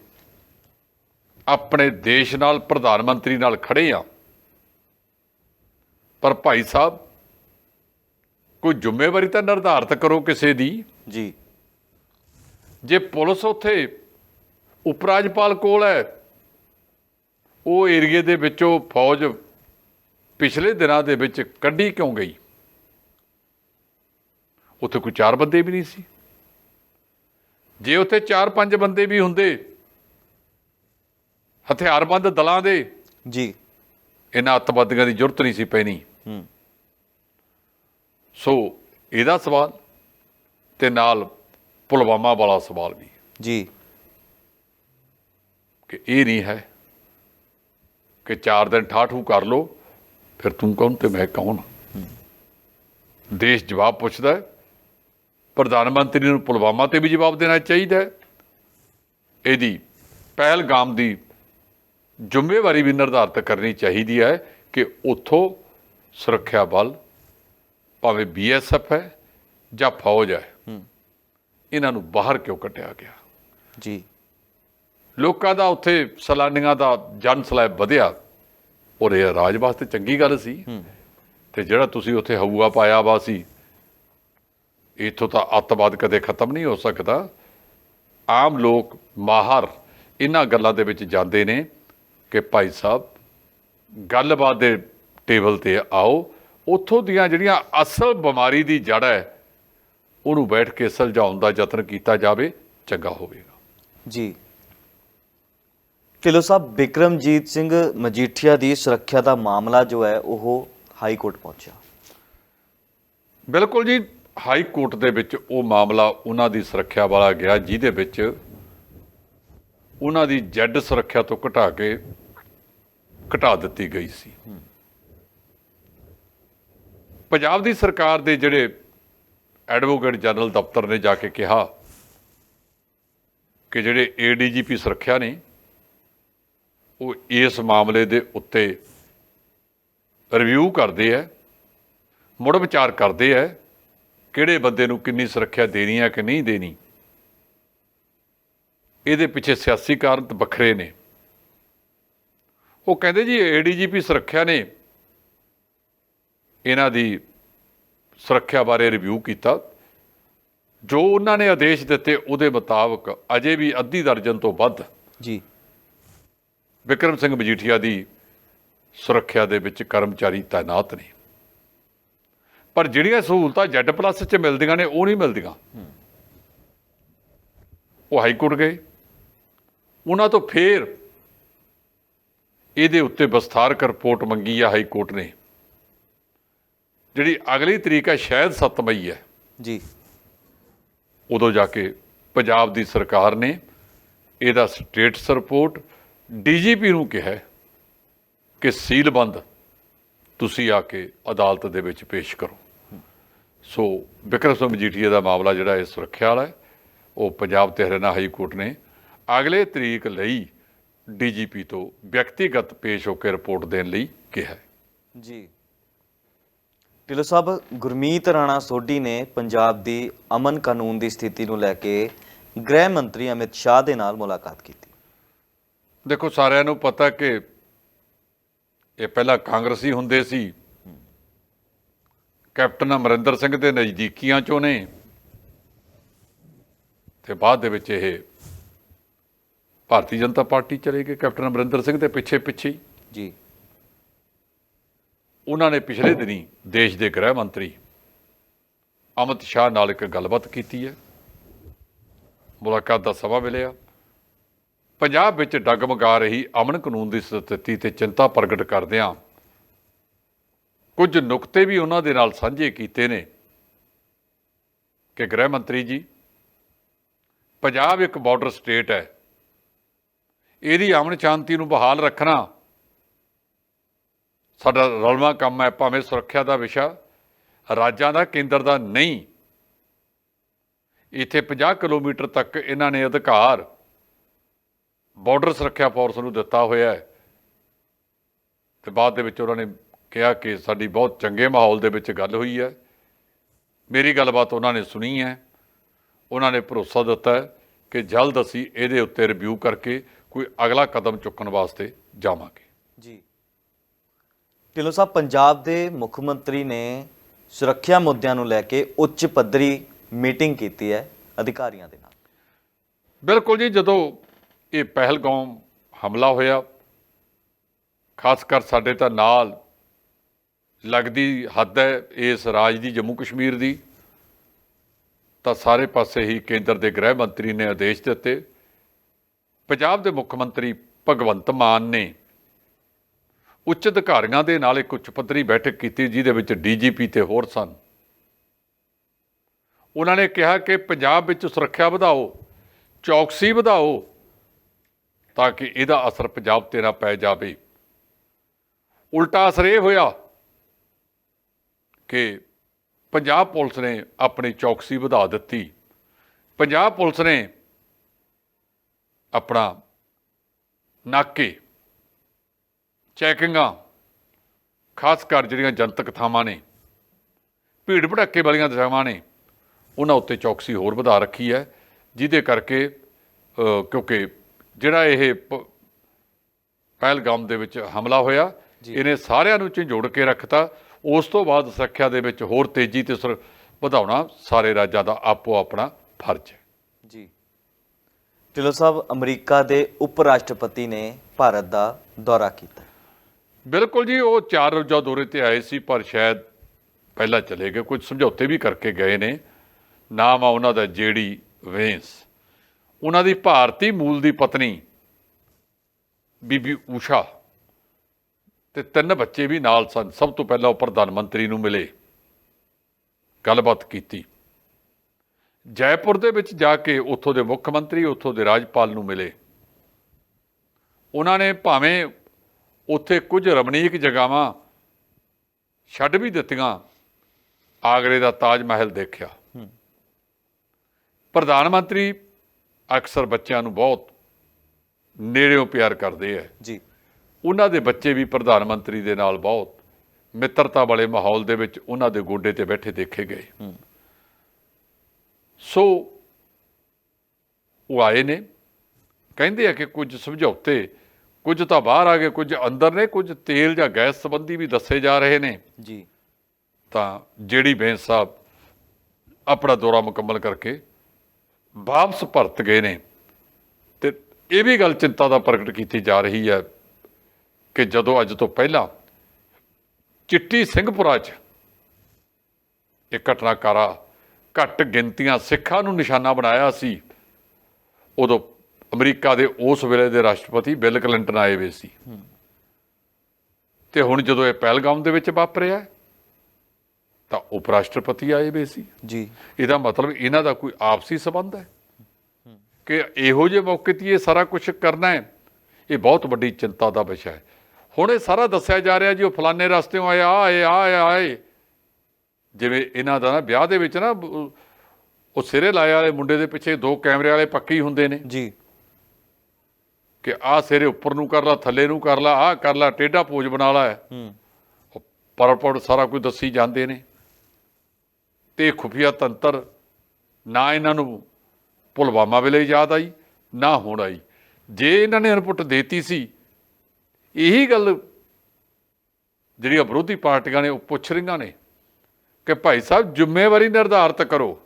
ਆਪਣੇ ਦੇਸ਼ ਨਾਲ ਪ੍ਰਧਾਨ ਮੰਤਰੀ ਨਾਲ ਖੜੇ ਆ। ਪਰ ਭਾਈ ਸਾਹਿਬ ਕੋਈ ਜ਼ਿੰਮੇਵਾਰੀ ਤਾਂ ਨਿਰਧਾਰਤ ਕਰੋ ਕਿਸੇ ਦੀ? ਜੀ। ਜੇ ਪੁਲਿਸ ਉੱਥੇ ਉਪ ਰਾਜਪਾਲ ਕੋਲ ਹੈ ਉਹ ਏਰੀਏ ਦੇ ਵਿੱਚੋਂ ਫੌਜ ਪਿਛਲੇ ਦਿਨਾਂ ਦੇ ਵਿੱਚ ਕੱਢੀ ਕਿਉਂ ਗਈ? ਉੱਥੇ ਕੋਈ ਚਾਰ ਬੰਦੇ ਵੀ ਨਹੀਂ ਸੀ। ਜੇ ਉੱਥੇ ਚਾਰ ਪੰਜ ਬੰਦੇ ਵੀ ਹੁੰਦੇ ਹਥਿਆਰਬੰਦ ਦਲਾਂ ਦੇ। ਜੀ। ਇਹਨਾਂ ਅੱਤਵਾਦੀਆਂ ਦੀ ਜ਼ਰੂਰਤ ਨਹੀਂ ਸੀ ਪੈਣੀ। ਹੂੰ। ਸੋ ਇਹਦਾ ਸਵਾਲ ਤੇ ਨਾਲ ਪੁਲਵਾਮਾ ਵਾਲਾ ਸਵਾਲ ਵੀ। ਜੀ। ਕਿ ਇਹ ਨਹੀਂ ਹੈ ਕਿ ਚਾਰ ਦਿਨ ਠਾਠੂ ਕਰ ਲੋ ਫਿਰ ਤੂੰ ਕੌਣ ਤੇ ਮੈਂ ਕੌਣ? ਦੇਸ਼ ਜਵਾਬ ਪੁੱਛਦਾ ਹੈ। ਪ੍ਰਧਾਨ ਮੰਤਰੀ ਨੂੰ ਪੁਲਵਾਮਾ ਤੇ ਵੀ ਜਵਾਬ ਦੇਣਾ ਚਾਹੀਦਾ ਹੈ। ਇਹਦੀ ਪਹਿਲਗਾਮ ਦੀ ਜ਼ਿੰਮੇਵਾਰੀ ਵੀ ਨਿਰਧਾਰਤ ਕਰਨੀ ਚਾਹੀਦੀ ਹੈ ਕਿ ਉੱਥੋਂ ਸੁਰੱਖਿਆ ਬਲ ਭਾਵੇਂ ਬੀਐਸਐਫ ਹੈ ਜਾਂ ਫੌਜ ਹੈ ਇਹਨਾਂ ਨੂੰ ਬਾਹਰ ਕਿਉਂ ਕੱਢਿਆ ਗਿਆ? ਜੀ। ਲੋਕਾਂ ਦਾ ਉੱਥੇ ਸੈਲਾਨੀਆਂ ਦਾ ਜਨ ਸਲੈਬ ਵਧਿਆ ਔਰ ਇਹ ਰਾਜ ਵਾਸਤੇ ਚੰਗੀ ਗੱਲ ਸੀ। ਤੇ ਜਿਹੜਾ ਤੁਸੀਂ ਉੱਥੇ ਹਊਆ ਪਾਇਆ ਵਾ ਸੀ ਇਥੋਂ ਤਾਂ ਅੱਤਵਾਦ ਕਦੇ ਖਤਮ ਨਹੀਂ ਹੋ ਸਕਦਾ। ਆਮ ਲੋਕ ਮਾਹਰ ਇਹਨਾਂ ਗੱਲਾਂ ਦੇ ਵਿੱਚ ਜਾਂਦੇ ਨੇ। ਕਿ ਭਾਈ ਸਾਹਿਬ ਗੱਲਬਾਤ ਦੇ ਟੇਬਲ ਤੇ ਆਓ। ਉੱਥੋਂ ਦੀਆਂ ਜਿਹੜੀਆਂ ਅਸਲ ਬਿਮਾਰੀ ਦੀ ਜੜ ਹੈ ਉਹਨੂੰ ਬੈਠ ਕੇ ਸੁਲਝਾਉਣ ਦਾ ਯਤਨ ਕੀਤਾ ਜਾਵੇ ਚੰਗਾ ਹੋਵੇਗਾ। ਜੀ। ਢਿੱਲੋਂ ਸਾਹਿਬ ਬਿਕਰਮਜੀਤ ਸਿੰਘ ਮਜੀਠੀਆ ਦੀ ਸੁਰੱਖਿਆ ਦਾ ਮਾਮਲਾ ਜੋ ਹੈ ਉਹ ਹਾਈ ਕੋਰਟ ਪਹੁੰਚਿਆ। ਬਿਲਕੁਲ ਜੀ ਹਾਈ ਕੋਰਟ ਦੇ ਵਿੱਚ ਉਹ ਮਾਮਲਾ ਉਹਨਾਂ ਦੀ ਸੁਰੱਖਿਆ ਵਾਲਾ ਗਿਆ ਜਿਹਦੇ ਵਿੱਚ ਉਹਨਾਂ ਦੀ ਜੈਡ ਸੁਰੱਖਿਆ ਤੋਂ ਘਟਾ ਕੇ ਘਟਾ ਦਿੱਤੀ ਗਈ ਸੀ। ਪੰਜਾਬ ਦੀ ਸਰਕਾਰ ਦੇ ਜਿਹੜੇ ਐਡਵੋਕੇਟ ਜਨਰਲ ਦਫ਼ਤਰ ਨੇ ਜਾ ਕੇ ਕਿਹਾ ਕਿ ਜਿਹੜੇ ਏਡੀਜੀਪੀ ਸੁਰੱਖਿਆ ਨੇ, ਉਹ ਇਸ ਮਾਮਲੇ ਦੇ ਉੱਤੇ ਰਿਵਿਊ ਕਰਦੇ ਆ ਮੁੜ ਵਿਚਾਰ ਕਰਦੇ ਆ ਕਿਹੜੇ ਬੰਦੇ ਨੂੰ ਕਿੰਨੀ ਸੁਰੱਖਿਆ ਦੇਣੀ ਹੈ ਕਿ ਨਹੀਂ ਦੇਣੀ। ਇਹਦੇ ਪਿੱਛੇ ਸਿਆਸੀ ਕਾਰਨ ਵੱਖਰੇ ਨੇ। ਉਹ ਕਹਿੰਦੇ ਜੀ ਏਡੀਜੀਪੀ ਸੁਰੱਖਿਆ ਨੇ ਇਹਨਾਂ ਦੀ ਸੁਰੱਖਿਆ ਬਾਰੇ ਰਿਵਿਊ ਕੀਤਾ। ਜੋ ਉਹਨਾਂ ਨੇ ਆਦੇਸ਼ ਦਿੱਤੇ ਉਹਦੇ ਮੁਤਾਬਕ ਅਜੇ ਵੀ ਅੱਧੀ ਦਰਜਨ ਤੋਂ ਵੱਧ ਜੀ। ਵਿਕਰਮ ਸਿੰਘ ਮਜੀਠੀਆ ਦੀ ਸੁਰੱਖਿਆ ਦੇ ਵਿੱਚ ਕਰਮਚਾਰੀ ਤਾਇਨਾਤ ਨੇ। ਪਰ ਜਿਹੜੀਆਂ ਸਹੂਲਤਾਂ ਜੈਡ ਪਲੱਸ 'ਚ ਮਿਲਦੀਆਂ ਨੇ ਉਹ ਨਹੀਂ ਮਿਲਦੀਆਂ। ਉਹ ਹਾਈ ਕੋਰਟ ਗਏ। ਉਹਨਾਂ ਤੋਂ ਫੇਰ ਇਹਦੇ ਉੱਤੇ ਵਿਸਥਾਰਕ ਰਿਪੋਰਟ ਮੰਗੀ ਆ ਹਾਈ ਕੋਰਟ ਨੇ। ਜਿਹੜੀ ਅਗਲੀ ਤਰੀਕ ਹੈ ਸ਼ਾਇਦ 7 ਮਈ ਹੈ। ਜੀ। ਉਦੋਂ ਜਾ ਕੇ ਪੰਜਾਬ ਦੀ ਸਰਕਾਰ ਨੇ ਇਹਦਾ ਸਟੇਟਸ ਰਿਪੋਰਟ ਡੀਜੀਪੀ ਨੂੰ ਕਿਹਾ ਕਿ ਸੀਲਬੰਦ ਤੁਸੀਂ ਆ ਕੇ ਅਦਾਲਤ ਦੇ ਵਿੱਚ ਪੇਸ਼ ਕਰੋ। ਸੋ ਵਿਕਰਮ ਸਿੰਘ ਮਜੀਠੀਆ ਦਾ ਮਾਮਲਾ ਜਿਹੜਾ ਇਹ ਸੁਰੱਖਿਆ ਵਾਲਾ ਹੈ ਉਹ ਪੰਜਾਬ ਤੇ ਹਰਿਆਣਾ ਹਾਈ ਕੋਰਟ ਨੇ ਅਗਲੇ ਤਰੀਕ ਲਈ ਡੀਜੀਪੀ ਤੋਂ ਵਿਅਕਤੀਗਤ ਪੇਸ਼ ਹੋ ਕੇ ਰਿਪੋਰਟ ਦੇਣ ਲਈ ਕਿਹਾ ਜੀ। ਢਿੱਲੋਂ ਸਾਹਿਬ ਗੁਰਮੀਤ ਰਾਣਾ ਸੋਢੀ ਨੇ ਪੰਜਾਬ ਦੀ ਅਮਨ ਕਾਨੂੰਨ ਦੀ ਸਥਿਤੀ ਨੂੰ ਲੈ ਕੇ ਗ੍ਰਹਿ ਮੰਤਰੀ ਅਮਿਤ ਸ਼ਾਹ ਦੇ ਨਾਲ ਮੁਲਾਕਾਤ ਕੀਤੀ। ਦੇਖੋ ਸਾਰਿਆਂ ਨੂੰ ਪਤਾ ਕਿ ਇਹ ਪਹਿਲਾਂ ਕਾਂਗਰਸੀ ਹੁੰਦੇ ਸੀ। ਕੈਪਟਨ ਅਮਰਿੰਦਰ ਸਿੰਘ ਦੇ ਨਜ਼ਦੀਕੀਆਂ ਚੋਂ ਨੇ। ਤੇ ਬਾਅਦ ਦੇ ਵਿੱਚ ਇਹ ਭਾਰਤੀ ਜਨਤਾ ਪਾਰਟੀ ਚਲੇ ਗਏ ਕੈਪਟਨ ਅਮਰਿੰਦਰ ਸਿੰਘ ਦੇ ਪਿੱਛੇ ਪਿੱਛੇ ਜੀ। ਉਹਨਾਂ ਨੇ ਪਿਛਲੇ ਦਿਨੀ ਦੇਸ਼ ਦੇ ਗ੍ਰਹਿ ਮੰਤਰੀ ਅਮਿਤ ਸ਼ਾਹ ਨਾਲ ਇੱਕ ਗੱਲਬਾਤ ਕੀਤੀ ਹੈ। ਮੁਲਾਕਾਤ ਦਾ ਸਮਾਂ ਮਿਲਿਆ। ਪੰਜਾਬ ਵਿੱਚ ਡਗਮਗਾ ਰਹੀ ਅਮਨ ਕਾਨੂੰਨ ਦੀ ਸਥਿਤੀ ਤੇ ਚਿੰਤਾ ਪ੍ਰਗਟ ਕਰਦਿਆਂ ਕੁਝ ਨੁਕਤੇ ਵੀ ਉਹਨਾਂ ਦੇ ਨਾਲ ਸਾਂਝੇ ਕੀਤੇ ਨੇ। ਕਿ ਗ੍ਰਹਿ ਮੰਤਰੀ ਜੀ ਪੰਜਾਬ ਇੱਕ ਬਾਰਡਰ ਸਟੇਟ ਹੈ। ਇਹਦੀ ਅਮਨ ਸ਼ਾਂਤੀ ਨੂੰ ਬਹਾਲ ਰੱਖਣਾ ਸਾਡਾ ਰਲਵਾਂ ਕੰਮ ਹੈ, ਭਾਵੇਂ ਸੁਰੱਖਿਆ ਦਾ ਵਿਸ਼ਾ ਰਾਜਾਂ ਦਾ, ਕੇਂਦਰ ਦਾ ਨਹੀਂ। ਇੱਥੇ 50 ਕਿਲੋਮੀਟਰ ਤੱਕ ਇਹਨਾਂ ਨੇ ਅਧਿਕਾਰ, ਬਾਰਡਰ ਸੁਰੱਖਿਆ ਫੋਰਸ ਨੂੰ ਦਿੱਤਾ ਹੋਇਆ ਹੈ। ਤੇ ਬਾਅਦ ਦੇ ਵਿੱਚ ਉਹਨਾਂ ਨੇ ਕਿਹਾ ਕਿ ਸਾਡੀ ਬਹੁਤ ਚੰਗੇ ਮਾਹੌਲ ਦੇ ਵਿੱਚ ਗੱਲ ਹੋਈ ਹੈ। ਮੇਰੀ ਗੱਲਬਾਤ ਉਹਨਾਂ ਨੇ ਸੁਣੀ ਹੈ। ਉਹਨਾਂ ਨੇ ਭਰੋਸਾ ਦਿੱਤਾ ਕਿ ਜਲਦ ਅਸੀਂ ਇਹਦੇ ਉੱਤੇ ਰਿਵਿਊ ਕਰਕੇ ਕੋਈ ਅਗਲਾ ਕਦਮ ਚੁੱਕਣ ਵਾਸਤੇ ਜਾਵਾਂਗੇ। ਜੀ। ਢਿੱਲੋਂ ਸਾਹਿਬ ਪੰਜਾਬ ਦੇ ਮੁੱਖ ਮੰਤਰੀ ਨੇ ਸੁਰੱਖਿਆ ਮੁੱਦਿਆਂ ਨੂੰ ਲੈ ਕੇ ਉੱਚ ਪੱਧਰੀ ਮੀਟਿੰਗ ਕੀਤੀ ਹੈ ਅਧਿਕਾਰੀਆਂ ਦੇ ਨਾਲ। ਬਿਲਕੁਲ ਜੀ ਜਦੋਂ ਇਹ ਪਹਿਲਗਾਮ ਹਮਲਾ ਹੋਇਆ ਖਾਸ ਕਰ ਸਾਡੇ ਤਾਂ ਨਾਲ ਲੱਗਦੀ ਹੱਦ ਹੈ ਇਸ ਰਾਜ ਦੀ ਜੰਮੂ ਕਸ਼ਮੀਰ ਦੀ ਤਾਂ ਸਾਰੇ ਪਾਸੇ ਹੀ ਕੇਂਦਰ ਦੇ ਗ੍ਰਹਿ ਮੰਤਰੀ ਨੇ ਆਦੇਸ਼ ਦਿੱਤੇ। ਪੰਜਾਬ ਦੇ ਮੁੱਖ ਮੰਤਰੀ ਭਗਵੰਤ ਮਾਨ ਨੇ ਉੱਚ ਅਧਿਕਾਰੀਆਂ ਦੇ ਨਾਲ ਇੱਕ ਉੱਚ ਪੱਧਰੀ ਬੈਠਕ ਕੀਤੀ, ਜਿਹਦੇ ਵਿੱਚ ਡੀਜੀਪੀ ਤੇ ਹੋਰ ਸਨ। ਉਹਨਾਂ ਨੇ ਕਿਹਾ ਕਿ ਪੰਜਾਬ ਵਿੱਚ ਸੁਰੱਖਿਆ ਵਧਾਓ, ਚੌਕਸੀ ਵਧਾਓ, ਤਾਂ ਕਿ ਇਹਦਾ ਅਸਰ ਪੰਜਾਬ ਤੇ ਨਾ ਪੈ ਜਾਵੇ। ਉਲਟਾ ਅਸਰ ਇਹ ਹੋਇਆ ਕਿ ਪੰਜਾਬ ਪੁਲਿਸ ਨੇ ਆਪਣੀ ਚੌਕਸੀ ਵਧਾ ਦਿੱਤੀ। ਪੰਜਾਬ ਪੁਲਿਸ ਨੇ ਆਪਣਾ ਨਾਕੇ ਚੈਕਿੰਗਾਂ ਖਾਸ ਕਰ ਜਿਹੜੀਆਂ ਜਨਤਕ ਥਾਵਾਂ ਨੇ ਭੀੜ ਭੜੱਕੇ ਵਾਲੀਆਂ ਥਾਵਾਂ ਨੇ ਉਹਨਾਂ ਉੱਤੇ ਚੌਕਸੀ ਹੋਰ ਵਧਾ ਰੱਖੀ ਹੈ ਜਿਹਦੇ ਕਰਕੇ ਕਿਉਂਕਿ ਜਿਹੜਾ ਇਹ ਪਹਿਲਗਾਮ ਦੇ ਵਿੱਚ ਹਮਲਾ ਹੋਇਆ ਇਹਨੇ ਸਾਰਿਆਂ ਨੂੰ ਝੰਜੋੜ ਕੇ ਰੱਖਤਾ ਉਸ ਤੋਂ ਬਾਅਦ ਸੁਰੱਖਿਆ ਦੇ ਵਿੱਚ ਹੋਰ ਤੇਜ਼ੀ ਤੇ ਸੁਰ ਵਧਾਉਣਾ ਸਾਰੇ ਰਾਜਾਂ ਦਾ ਆਪੋ ਆਪਣਾ ਫਰਜ਼ ਹੈ। ਢਿੱਲੋਂ ਸਾਹਿਬ, ਅਮਰੀਕਾ ਦੇ ਉਪ ਰਾਸ਼ਟਰਪਤੀ ਨੇ ਭਾਰਤ ਦਾ ਦੌਰਾ ਕੀਤਾ। ਬਿਲਕੁਲ ਜੀ, ਉਹ ਚਾਰ ਰੋਜ਼ਾ ਦੌਰੇ ਤੇ ਆਏ ਸੀ, ਪਰ ਸ਼ਾਇਦ ਪਹਿਲਾਂ ਚਲੇ ਗਏ। ਕੁਝ ਸਮਝੌਤੇ ਵੀ ਕਰਕੇ ਗਏ ਨੇ। ਨਾਮ ਆ ਉਹਨਾਂ ਦਾ, ਜੇਡੀ ਵੇਂਸ। ਉਹਨਾਂ ਦੀ ਭਾਰਤੀ ਮੂਲ ਦੀ ਪਤਨੀ, ਬੀਬੀ ਊਸ਼ਾ। ਤੇ ਤਿੰਨ ਬੱਚੇ ਵੀ ਨਾਲ ਸਨ। ਸਭ ਤੋਂ ਪਹਿਲਾਂ ਉਹ ਪ੍ਰਧਾਨ ਮੰਤਰੀ ਨੂੰ ਮਿਲੇ। ਗੱਲਬਾਤ ਕੀਤੀ। ਜੈਪੁਰ ਦੇ ਵਿੱਚ ਜਾ ਕੇ ਉੱਥੋਂ ਦੇ ਮੁੱਖ ਮੰਤਰੀ ਉੱਥੋਂ ਦੇ ਰਾਜਪਾਲ ਨੂੰ ਮਿਲੇ। ਉਹਨਾਂ ਨੇ ਭਾਵੇਂ ਉੱਥੇ ਕੁਝ ਰਮਣੀਕ ਜਗ੍ਹਾਵਾਂ ਛੱਡ ਵੀ ਦਿੱਤੀਆਂ ਆਗਰੇ ਦਾ ਤਾਜ ਮਹਿਲ ਦੇਖਿਆ। ਪ੍ਰਧਾਨ ਮੰਤਰੀ ਅਕਸਰ ਬੱਚਿਆਂ ਨੂੰ ਬਹੁਤ ਨੇੜਿਓਂ ਪਿਆਰ ਕਰਦੇ ਆ ਜੀ। ਉਹਨਾਂ ਦੇ ਬੱਚੇ ਵੀ ਪ੍ਰਧਾਨ ਮੰਤਰੀ ਦੇ ਨਾਲ ਬਹੁਤ ਮਿੱਤਰਤਾ ਵਾਲੇ ਮਾਹੌਲ ਦੇ ਵਿੱਚ ਉਹਨਾਂ ਦੇ ਗੋਡੇ ਤੇ ਬੈਠੇ ਦੇਖੇ ਗਏ। ਸੋ ਉਹ ਆਏ ਨੇ। ਕਹਿੰਦੇ ਆ ਕਿ ਕੁਝ ਸਮਝੌਤੇ ਕੁਝ ਤਾਂ ਬਾਹਰ ਆ ਗਏ ਕੁਝ ਅੰਦਰ ਨੇ ਕੁਝ ਤੇਲ ਜਾਂ ਗੈਸ ਸੰਬੰਧੀ ਵੀ ਦੱਸੇ ਜਾ ਰਹੇ ਨੇ। ਜੀ। ਤਾਂ ਜਿਹੜੀ ਬੈਂਸ ਸਾਹਿਬ ਆਪਣਾ ਦੌਰਾ ਮੁਕੰਮਲ ਕਰਕੇ ਵਾਪਸ ਭਰਤ ਗਏ ਨੇ। ਤੇ ਇਹ ਵੀ ਗੱਲ ਚਿੰਤਾ ਦਾ ਪ੍ਰਗਟ ਕੀਤੀ ਜਾ ਰਹੀ ਹੈ ਕਿ ਜਦੋਂ ਅੱਜ ਤੋਂ ਪਹਿਲਾਂ ਚਿੱਟੀ ਸਿੰਘਪੁਰਾ 'ਚ ਇਹ ਘਟਨਾਕਾਰਾ ਘੱਟ ਗਿਣਤੀਆਂ ਸਿੱਖਾਂ ਨੂੰ ਨਿਸ਼ਾਨਾ ਬਣਾਇਆ ਸੀ। ਉਦੋਂ ਅਮਰੀਕਾ ਦੇ ਉਸ ਵੇਲੇ ਦੇ ਰਾਸ਼ਟਰਪਤੀ ਬਿਲ ਕਲਿੰਟਨ ਆਏ ਹੋਏ ਸੀ। ਤੇ ਹੁਣ ਜਦੋਂ ਇਹ ਪਹਿਲਗਾਮ ਦੇ ਵਿੱਚ ਵਾਪਰਿਆ ਤਾਂ ਉਪ ਰਾਸ਼ਟਰਪਤੀ ਆਏ ਹੋਏ ਸੀ। ਜੀ। ਇਹਦਾ ਮਤਲਬ ਇਹਨਾਂ ਦਾ ਕੋਈ ਆਪਸੀ ਸਬੰਧ ਹੈ? ਕਿ ਇਹੋ ਜਿਹੇ ਮੌਕੇ ਤੇ ਇਹ ਸਾਰਾ ਕੁਝ ਕਰਨਾ ਹੈ? ਇਹ ਬਹੁਤ ਵੱਡੀ ਚਿੰਤਾ ਦਾ ਵਿਸ਼ਾ ਹੈ। ਹੁਣ ਇਹ ਸਾਰਾ ਦੱਸਿਆ ਜਾ ਰਿਹਾ ਜੀ ਉਹ ਫਲਾਣੇ ਰਸਤਿਓਂ ਆਏ ਆਏ ਆਏ ਆਏ। ਜਿਵੇਂ ਇਹਨਾਂ ਦਾ ਨਾ ਵਿਆਹ ਦੇ ਵਿੱਚ ਨਾ ਉਹ ਸਿਰੇ ਲਾਏ ਵਾਲੇ ਮੁੰਡੇ ਦੇ ਪਿੱਛੇ ਦੋ ਕੈਮਰੇ ਵਾਲੇ ਪੱਕੇ ਹੀ ਹੁੰਦੇ ਨੇ। ਜੀ। ਕਿ ਆਹ ਸਿਰੇ ਉੱਪਰ ਨੂੰ ਕਰ ਲਾ ਥੱਲੇ ਨੂੰ ਕਰ ਲਾ ਆਹ ਕਰ ਲਾ ਟੇਢਾ ਪੋਜ ਬਣਾ ਲਾ। ਹੂੰ। ਪਰਪੜ ਸਾਰਾ ਕੁਝ ਦੱਸੀ ਜਾਂਦੇ ਨੇ। ਤੇ ਖੁਫੀਆ ਤੰਤਰ ਨਾ ਇਹਨਾਂ ਨੂੰ ਪੁਲਵਾਮਾ ਵੇਲੇ ਯਾਦ ਆਈ ਨਾ ਹੁਣ ਆਈ। ਜੇ ਇਹਨਾਂ ਨੇ ਇਨਪੁਟ ਦੇਤੀ ਸੀ ਇਹੀ ਗੱਲ ਜਿਹੜੀਆਂ ਵਿਰੋਧੀ ਪਾਰਟੀਆਂ ਨੇ ਉਹ ਪੁੱਛ ਰਹੀਆਂ ਨੇ। ਕਿ ਭਾਈ ਸਾਹਿਬ ਜ਼ਿੰਮੇਵਾਰੀ ਨਿਰਧਾਰਤ ਕਰੋ।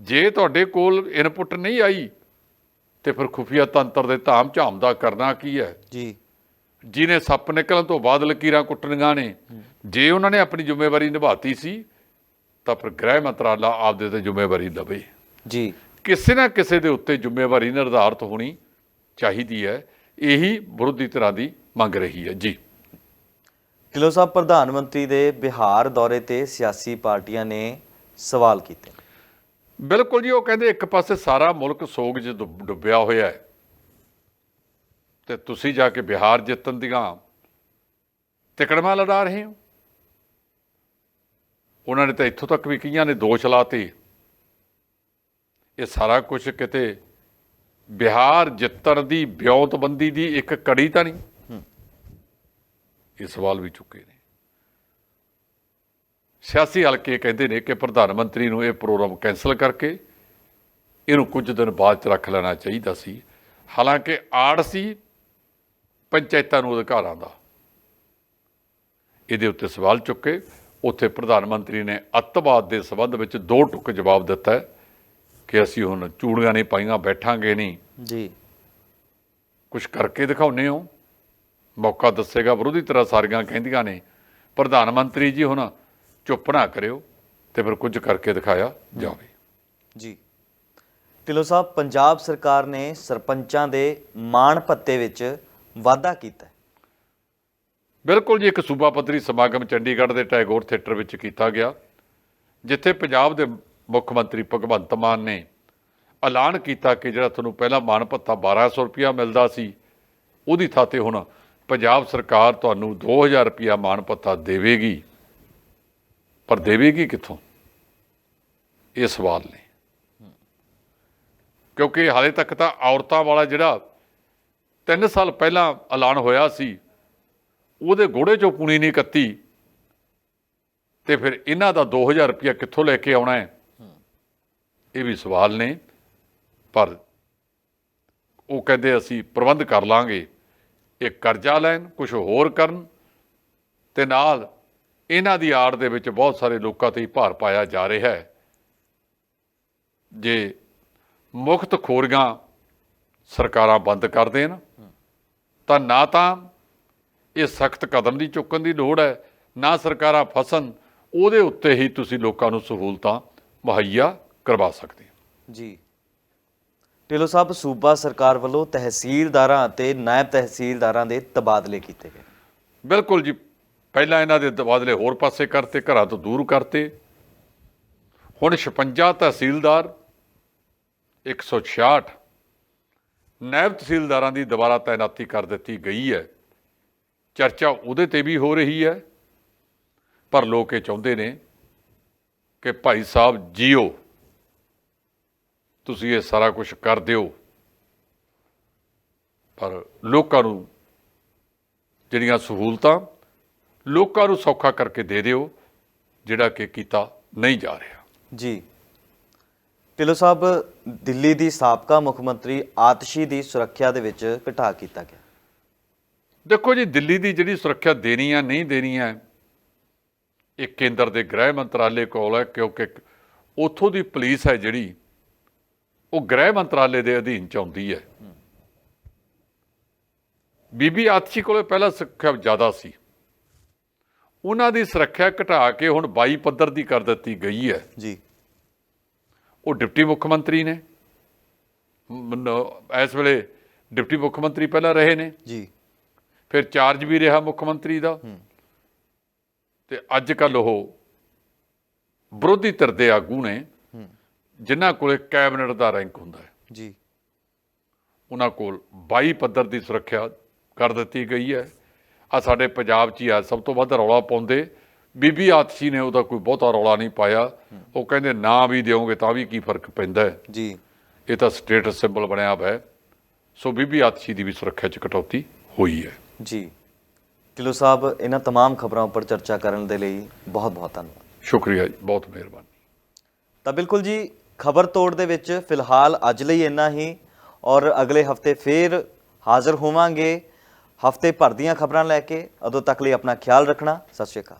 ਜੇ ਤੁਹਾਡੇ ਕੋਲ ਇਨਪੁਟ ਨਹੀਂ ਆਈ ਤੇ ਫਿਰ ਖੁਫੀਆ ਤੰਤਰ ਦੇ ਧਾਮ ਝਾਮ ਦਾ ਕਰਨਾ ਕੀ ਹੈ? ਜੀ। ਜਿਹਨੇ ਸੱਪ ਨਿਕਲਣ ਤੋਂ ਬਾਅਦ ਲਕੀਰਾਂ ਕੁੱਟਣੀਆਂ ਨੇ ਜੇ ਉਹਨਾਂ ਨੇ ਆਪਣੀ ਜ਼ਿੰਮੇਵਾਰੀ ਨਿਭਾਤੀ ਸੀ ਤਾਂ ਫਿਰ ਗ੍ਰਹਿ ਮੰਤਰਾਲਾ ਆਪਦੇ ਤੇ ਜ਼ਿੰਮੇਵਾਰੀ ਲਵੇ ਜੀ। ਕਿਸੇ ਨਾ ਕਿਸੇ ਦੇ ਉੱਤੇ ਜ਼ਿੰਮੇਵਾਰੀ ਨਿਰਧਾਰਤ ਹੋਣੀ ਚਾਹੀਦੀ ਹੈ। ਇਹੀ ਵਿਰੋਧੀ ਧਿਰਾਂ ਦੀ ਮੰਗ ਰਹੀ ਹੈ। ਜੀ। ਢਿੱਲੋਂ ਸਾਹਿਬ, ਪ੍ਰਧਾਨ ਮੰਤਰੀ ਦੇ ਬਿਹਾਰ ਦੌਰੇ ਤੇ ਸਿਆਸੀ ਪਾਰਟੀਆਂ ਨੇ ਸਵਾਲ ਕੀਤੇ। ਬਿਲਕੁਲ ਜੀ, ਉਹ ਕਹਿੰਦੇ ਇੱਕ ਪਾਸੇ ਸਾਰਾ ਮੁਲਕ ਸੋਗ 'ਚ ਡੁੱਬ- ਡੁੱਬਿਆ ਹੋਇਆ ਹੈ। ਤੇ ਤੁਸੀਂ ਜਾ ਕੇ ਬਿਹਾਰ ਜਿੱਤਣ ਦੀਆਂ ਤਿਕੜਮਾਂ ਲੜਾ ਰਹੇ ਹੋ। ਉਹਨਾਂ ਨੇ ਤਾਂ ਇੱਥੋਂ ਤੱਕ ਵੀ ਕਈਆਂ ਨੇ, ਦੋਸ਼ ਲਾਤੇ। ਇਹ ਸਾਰਾ ਕੁਝ ਕਿਤੇ ਬਿਹਾਰ ਜਿੱਤਣ ਦੀ, ਵਿਉਂਤਬੰਦੀ ਦੀ ਇੱਕ ਕੜੀ ਤਾਂ ਨਹੀਂ। ਇਹ ਸਵਾਲ ਵੀ ਚੁੱਕੇ ਨੇ। ਸਿਆਸੀ ਹਲਕੇ ਕਹਿੰਦੇ ਨੇ ਕਿ ਪ੍ਰਧਾਨ ਮੰਤਰੀ ਨੂੰ ਇਹ ਪ੍ਰੋਗਰਾਮ ਕੈਨਸਲ ਕਰਕੇ ਇਹਨੂੰ ਕੁਝ ਦਿਨ ਬਾਅਦ ਚ ਰੱਖ ਲੈਣਾ ਚਾਹੀਦਾ ਸੀ। ਹਾਲਾਂਕਿ ਆੜ ਸੀ ਪੰਚਾਇਤਾਂ ਨੂੰ ਅਧਿਕਾਰਾਂ ਦਾ। ਇਹਦੇ ਉੱਤੇ ਸਵਾਲ ਚੁੱਕੇ। ਉੱਥੇ ਪ੍ਰਧਾਨ ਮੰਤਰੀ ਨੇ ਅੱਤਵਾਦ ਦੇ ਸੰਬੰਧ ਵਿੱਚ ਦੋ ਟੁਕ ਜਵਾਬ ਦਿੱਤਾ ਕਿ ਅਸੀਂ ਹੁਣ ਚੂੜੀਆਂ ਨਹੀਂ ਪਾਈਆਂ ਬੈਠਾਂਗੇ ਨਹੀਂ। ਜੀ। ਕੁਝ ਕਰਕੇ ਦਿਖਾਉਨੇ ਹੋ? ਮੌਕਾ ਦੱਸੇਗਾ ਵਿਰੋਧੀ ਤਰ੍ਹਾਂ ਸਾਰੀਆਂ ਕਹਿੰਦੀਆਂ ਨੇ। ਪ੍ਰਧਾਨ ਮੰਤਰੀ ਜੀ ਹੁਣ ਚੁੱਪ ਨਾ ਕਰਿਓ ਤੇ ਫਿਰ ਕੁਝ ਕਰਕੇ ਦਿਖਾਇਆ ਜਾਵੇ। ਜੀ। ਢਿੱਲੋਂ ਸਾਹਿਬ ਪੰਜਾਬ ਸਰਕਾਰ ਨੇ ਸਰਪੰਚਾਂ ਦੇ ਮਾਣ ਭੱਤੇ ਵਿੱਚ ਵਾਧਾ ਕੀਤਾ। ਬਿਲਕੁਲ ਜੀ ਇੱਕ ਸੂਬਾ ਪੱਧਰੀ ਸਮਾਗਮ ਚੰਡੀਗੜ੍ਹ ਦੇ ਟੈਗੋਰ ਥੀਏਟਰ ਵਿੱਚ ਕੀਤਾ ਗਿਆ ਜਿੱਥੇ ਪੰਜਾਬ ਦੇ ਮੁੱਖ ਮੰਤਰੀ ਭਗਵੰਤ ਮਾਨ ਨੇ ਐਲਾਨ ਕੀਤਾ ਕਿ ਜਿਹੜਾ ਤੁਹਾਨੂੰ ਪਹਿਲਾਂ ਮਾਣ ਭੱਤਾ 1200 ਰੁਪਇਆ ਮਿਲਦਾ ਸੀ ਉਹਦੀ ਥਾਂ ਤੇ ਹੁਣ ਪੰਜਾਬ ਸਰਕਾਰ ਤੁਹਾਨੂੰ 2000 ਰੁਪਇਆ ਮਾਣ ਪੱਤਾ ਦੇਵੇਗੀ, ਪਰ ਦੇਵੇਗੀ ਕਿੱਥੋਂ? ਇਹ ਸਵਾਲ ਨੇ। ਕਿਉਂਕਿ ਹਾਲੇ ਤੱਕ ਤਾਂ ਔਰਤਾਂ ਵਾਲਾ ਜਿਹੜਾ 3 ਸਾਲ ਪਹਿਲਾਂ ਐਲਾਨ ਹੋਇਆ ਸੀ, ਉਹਦੇ ਗੋੜੇ ਚੋਂ ਪੂਣੀ ਨਹੀਂ ਕੱਤੀ। ਤੇ ਫਿਰ ਇਹਨਾਂ ਦਾ 2000 ਰੁਪਇਆ ਕਿੱਥੋਂ ਲੈ ਕੇ ਆਉਣਾ ਹੈ? ਇਹ ਵੀ ਸਵਾਲ ਨੇ, ਪਰ ਉਹ ਕਹਿੰਦੇ ਅਸੀਂ ਪ੍ਰਬੰਧ ਕਰ ਲਾਂਗੇ। ਇਹ ਕਰਜ਼ਾ ਲੈਣ ਕੁਝ ਹੋਰ ਕਰਨ ਤੇ ਨਾਲ ਇਹਨਾਂ ਦੀ ਆੜ ਦੇ ਵਿੱਚ ਬਹੁਤ ਸਾਰੇ ਲੋਕਾਂ ਤੇ ਹੀ ਭਾਰ ਪਾਇਆ ਜਾ ਰਿਹਾ ਹੈ। ਜੇ ਮੁਕਤ ਖੋਰੀਆਂ ਸਰਕਾਰਾਂ ਬੰਦ ਕਰ ਦੇਣ, ਤਾਂ ਨਾ ਤਾਂ ਇਹ ਸਖਤ ਕਦਮ ਦੀ ਚੁੱਕਣ ਦੀ ਲੋੜ ਹੈ, ਨਾ ਸਰਕਾਰਾਂ ਫਸਣ, ਉਹਦੇ ਉੱਤੇ ਹੀ ਤੁਸੀਂ ਲੋਕਾਂ ਨੂੰ ਸਹੂਲਤਾਂ ਮੁਹੱਈਆ ਕਰਵਾ ਸਕਦੇ ਹੋ। ਜੀ। ਢਿੱਲੋਂ ਸਾਹਿਬ, ਸੂਬਾ ਸਰਕਾਰ ਵੱਲੋਂ ਤਹਿਸੀਲਦਾਰਾਂ ਅਤੇ ਨਾਇਬ ਤਹਿਸੀਲਦਾਰਾਂ ਦੇ ਤਬਾਦਲੇ ਕੀਤੇ ਗਏ। ਬਿਲਕੁਲ ਜੀ। ਪਹਿਲਾਂ ਇਹਨਾਂ ਦੇ ਤਬਾਦਲੇ ਹੋਰ ਪਾਸੇ ਕਰਤੇ, ਘਰਾਂ ਤੋਂ ਦੂਰ ਕਰਤੇ। ਹੁਣ 56 ਤਹਿਸੀਲਦਾਰ 166 ਨਾਇਬ ਤਹਿਸੀਲਦਾਰਾਂ ਦੀ ਦੁਬਾਰਾ ਤਾਇਨਾਤੀ ਕਰ ਦਿੱਤੀ ਗਈ ਹੈ। ਚਰਚਾ ਉਹਦੇ ਤੇ ਵੀ ਹੋ ਰਹੀ ਹੈ, ਪਰ ਲੋਕ ਇਹ ਚਾਹੁੰਦੇ ਨੇ ਕਿ ਭਾਈ ਸਾਹਿਬ ਜੀਓ। ਤੁਸੀਂ ਇਹ ਸਾਰਾ ਕੁਝ ਕਰ ਦਿਓ। ਪਰ ਲੋਕਾਂ ਨੂੰ ਜਿਹੜੀਆਂ ਸਹੂਲਤਾਂ ਲੋਕਾਂ ਨੂੰ ਸੌਖਾ ਕਰਕੇ ਦੇ ਦਿਓ ਜਿਹੜਾ ਕਿ ਕੀਤਾ ਨਹੀਂ ਜਾ ਰਿਹਾ। ਜੀ। ਢਿੱਲੋਂ ਸਾਹਿਬ ਦਿੱਲੀ ਦੀ ਸਾਬਕਾ ਮੁੱਖ ਮੰਤਰੀ ਆਤਸ਼ੀ ਦੀ ਸੁਰੱਖਿਆ ਦੇ ਵਿੱਚ ਘਟਾ ਕੀਤਾ ਗਿਆ। ਦੇਖੋ ਜੀ ਦਿੱਲੀ ਦੀ ਜਿਹੜੀ ਸੁਰੱਖਿਆ ਦੇਣੀ ਆ ਨਹੀਂ ਦੇਣੀ ਆ ਇਹ ਕੇਂਦਰ ਦੇ ਗ੍ਰਹਿ ਮੰਤਰਾਲੇ ਕੋਲ ਹੈ ਕਿਉਂਕਿ ਉੱਥੋਂ ਦੀ ਪੁਲਿਸ ਹੈ ਜਿਹੜੀ ਉਹ ਗ੍ਰਹਿ ਮੰਤਰਾਲੇ ਦੇ ਅਧੀਨ ਚ ਆਉਂਦੀ ਹੈ। ਬੀਬੀ ਆਤਸ਼ੀ ਕੋਲੇ ਪਹਿਲਾਂ ਸੁਰੱਖਿਆ ਜ਼ਿਆਦਾ ਸੀ। ਉਹਨਾਂ ਦੀ ਸੁਰੱਖਿਆ ਘਟਾ ਕੇ ਹੁਣ 22 ਪੱਧਰ ਦੀ ਕਰ ਦਿੱਤੀ ਗਈ ਹੈ। ਜੀ। ਉਹ ਡਿਪਟੀ ਮੁੱਖ ਮੰਤਰੀ ਨੇ। ਇਸ ਵੇਲੇ ਡਿਪਟੀ ਮੁੱਖ ਮੰਤਰੀ ਪਹਿਲਾਂ ਰਹੇ ਨੇ। ਜੀ। ਫਿਰ ਚਾਰਜ ਵੀ ਰਿਹਾ ਮੁੱਖ ਮੰਤਰੀ ਦਾ। ਤੇ ਅੱਜ ਕੱਲ ਉਹ ਵਿਰੋਧੀ ਧਿਰ ਦੇ ਆਗੂ ਨੇ। ਜਿਨ੍ਹਾਂ ਕੋਲੇ ਕੈਬਨਿਟ ਦਾ ਰੈਂਕ ਹੁੰਦਾ ਹੈ ਜੀ ਉਹਨਾਂ ਕੋਲ 22 ਪੱਧਰ ਦੀ ਸੁਰੱਖਿਆ ਕਰ ਦਿੱਤੀ ਗਈ ਹੈ ਆ ਸਾਡੇ ਪੰਜਾਬ 'ਚ ਹੀ ਆ ਸਭ ਤੋਂ ਵੱਧ ਰੌਲਾ ਪਾਉਂਦੇ ਬੀਬੀ ਆਤਸ਼ੀ ਨੇ ਉਹਦਾ ਕੋਈ ਬਹੁਤਾ ਰੌਲਾ ਨਹੀਂ ਪਾਇਆ ਉਹ ਕਹਿੰਦੇ ਨਾ ਵੀ ਦਿਓਗੇ ਤਾਂ ਵੀ ਕੀ ਫਰਕ ਪੈਂਦਾ ਹੈ ਜੀ ਇਹ ਤਾਂ ਸਟੇਟਸ ਸਿੰਬਲ ਬਣਿਆ ਹੋਇਆ ਹੈ ਸੋ ਬੀਬੀ ਆਤਸ਼ੀ ਦੀ ਵੀ ਸੁਰੱਖਿਆ 'ਚ ਕਟੌਤੀ ਹੋਈ ਹੈ ਜੀ ਢਿੱਲੋਂ ਸਾਹਿਬ ਇਹਨਾਂ तमाम ਖਬਰਾਂ ਉੱਪਰ ਚਰਚਾ ਕਰਨ ਦੇ ਲਈ ਬਹੁਤ ਬਹੁਤ ਧੰਨਵਾਦ ਸ਼ੁਕਰੀਆ ਜੀ ਬਹੁਤ ਮਿਹਰਬਾਨੀ ਤਾਂ ਬਿਲਕੁਲ ਜੀ ਖਬਰ ਤੋੜ ਦੇ ਵਿੱਚ ਫਿਲਹਾਲ ਅੱਜ ਲਈ ਇੰਨਾ ਹੀ ਔਰ ਅਗਲੇ ਹਫ਼ਤੇ ਫੇਰ ਹਾਜ਼ਰ ਹੋਵਾਂਗੇ। ਹਫ਼ਤੇ ਭਰ ਦੀਆਂ ਖਬਰਾਂ ਲੈ ਕੇ। ਉਦੋਂ ਤੱਕ ਲਈ ਆਪਣਾ ਖਿਆਲ ਰੱਖਣਾ। ਸਤਿ ਸ਼੍ਰੀ ਅਕਾਲ।